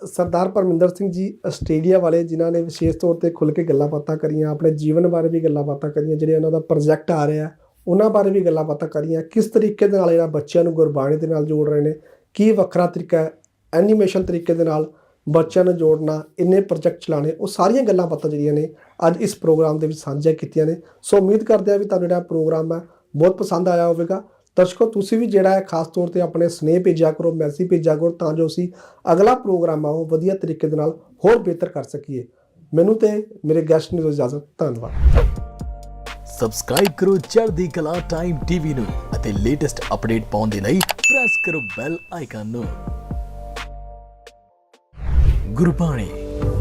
ਸਰਦਾਰ ਪਰਮਿੰਦਰ ਸਿੰਘ ਜੀ ਆਸਟ੍ਰੇਲੀਆ ਵਾਲੇ ਜਿਨ੍ਹਾਂ ਨੇ ਵਿਸ਼ੇਸ਼ ਤੌਰ ਤੇ ਖੁੱਲ ਕੇ ਗੱਲਾਂ ਬਾਤਾਂ ਕਰੀਆਂ ਆਪਣੇ ਜੀਵਨ ਬਾਰੇ ਵੀ ਗੱਲਾਂ ਬਾਤਾਂ ਕਰੀਆਂ ਜਿਹੜੇ ਉਹਨਾਂ ਦਾ ਪ੍ਰੋਜੈਕਟ ਆ ਰਿਹਾ ਉਹਨਾਂ ਬਾਰੇ ਵੀ ਗੱਲਾਂ ਬਾਤਾਂ ਕਰੀਆਂ ਕਿਸ ਤਰੀਕੇ ਦੇ ਨਾਲ ਇਹਨਾਂ ਬੱਚਿਆਂ ਨੂੰ ਗੁਰਬਾਣੀ ਦੇ ਨਾਲ ਜੋੜ ਰਹੇ ਨੇ ਕੀ ਵੱਖਰਾ ਤਰੀਕਾ ਐਨੀਮੇਸ਼ਨ ਤਰੀਕੇ ਦੇ ਨਾਲ ਬੱਚਿਆਂ ਨੂੰ ਜੋੜਨਾ ਇੰਨੇ ਪ੍ਰੋਜੈਕਟ ਚਲਾਣੇ ਉਹ ਸਾਰੀਆਂ ਗੱਲਾਂ ਬਾਤਾਂ ਜਿਹੜੀਆਂ ਨੇ ਅੱਜ ਇਸ ਪ੍ਰੋਗਰਾਮ ਦੇ ਵਿੱਚ ਸਾਂਝੀਆਂ ਕੀਤੀਆਂ ਨੇ ਸੋ ਉਮੀਦ ਕਰਦੇ ਆ ਵੀ ਤੁਹਾਨੂੰ ਜਿਹੜਾ ਪ੍ਰੋਗਰਾਮ ਹੈ ਬਹੁਤ ਪਸੰਦ ਆਇਆ ਹੋਵੇਗਾ ਦਰਸ਼ਕੋ, ਤੁਸੀਂ ਵੀ ਜਿਹੜਾ ਹੈ ਖਾਸ ਤੌਰ ਤੇ ਆਪਣੇ ਸਨੇਹ ਭੇਜਿਆ ਕਰੋ, ਮੈਸੇਜ ਭੇਜਿਆ ਕਰੋ, ਤਾਂ ਜੋ ਅਸੀਂ ਅਗਲਾ ਪ੍ਰੋਗਰਾਮ ਆ ਉਹ ਵਧੀਆ ਤਰੀਕੇ ਦੇ ਨਾਲ ਹੋਰ ਬਿਹਤਰ ਕਰ ਸਕੀਏ। ਮੈਨੂੰ ਤੇ ਮੇਰੇ ਗੈਸਟ ਨੂੰ ਇਜਾਜ਼ਤ, ਧੰਨਵਾਦ। ਸਬਸਕ੍ਰਾਈਬ ਕਰੋ ਚੜ੍ਹਦੀ ਕਲਾ ਟਾਈਮ ਟੀਵੀ ਨੂੰ ਅਤੇ ਲੇਟੈਸਟ ਅਪਡੇਟ ਪਾਉਣ ਦੇ ਲਈ ਪ੍ਰੈਸ ਕਰੋ ਬੈਲ ਆਈਕਨ ਨੂੰ। ਗੁਰਬਾਣੀ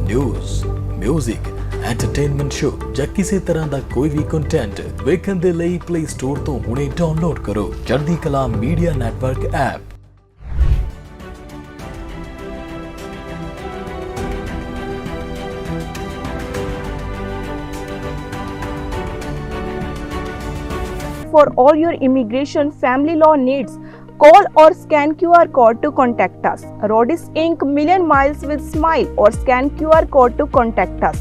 ਨਿਊਜ਼ 뮤직 ਐਂਟਰਟੇਨਮੈਂਟ ਸ਼ੋ ਜਾਂ ਕਿਸੇ ਤਰ੍ਹਾਂ ਦਾ ਕੋਈ ਵੀ ਕੰਟੈਂਟ ਵੇਖਣ ਦੇ ਲਈ ਪਲੇ ਸਟੋਰ ਤੋਂ ਹੁਣੇ ਡਾਊਨਲੋਡ ਕਰੋ Chardi Kala media network app for all your immigration family law needs. Call or scan QR code to contact us. Rodis Inc. Million Miles with Smile or scan QR code to contact us.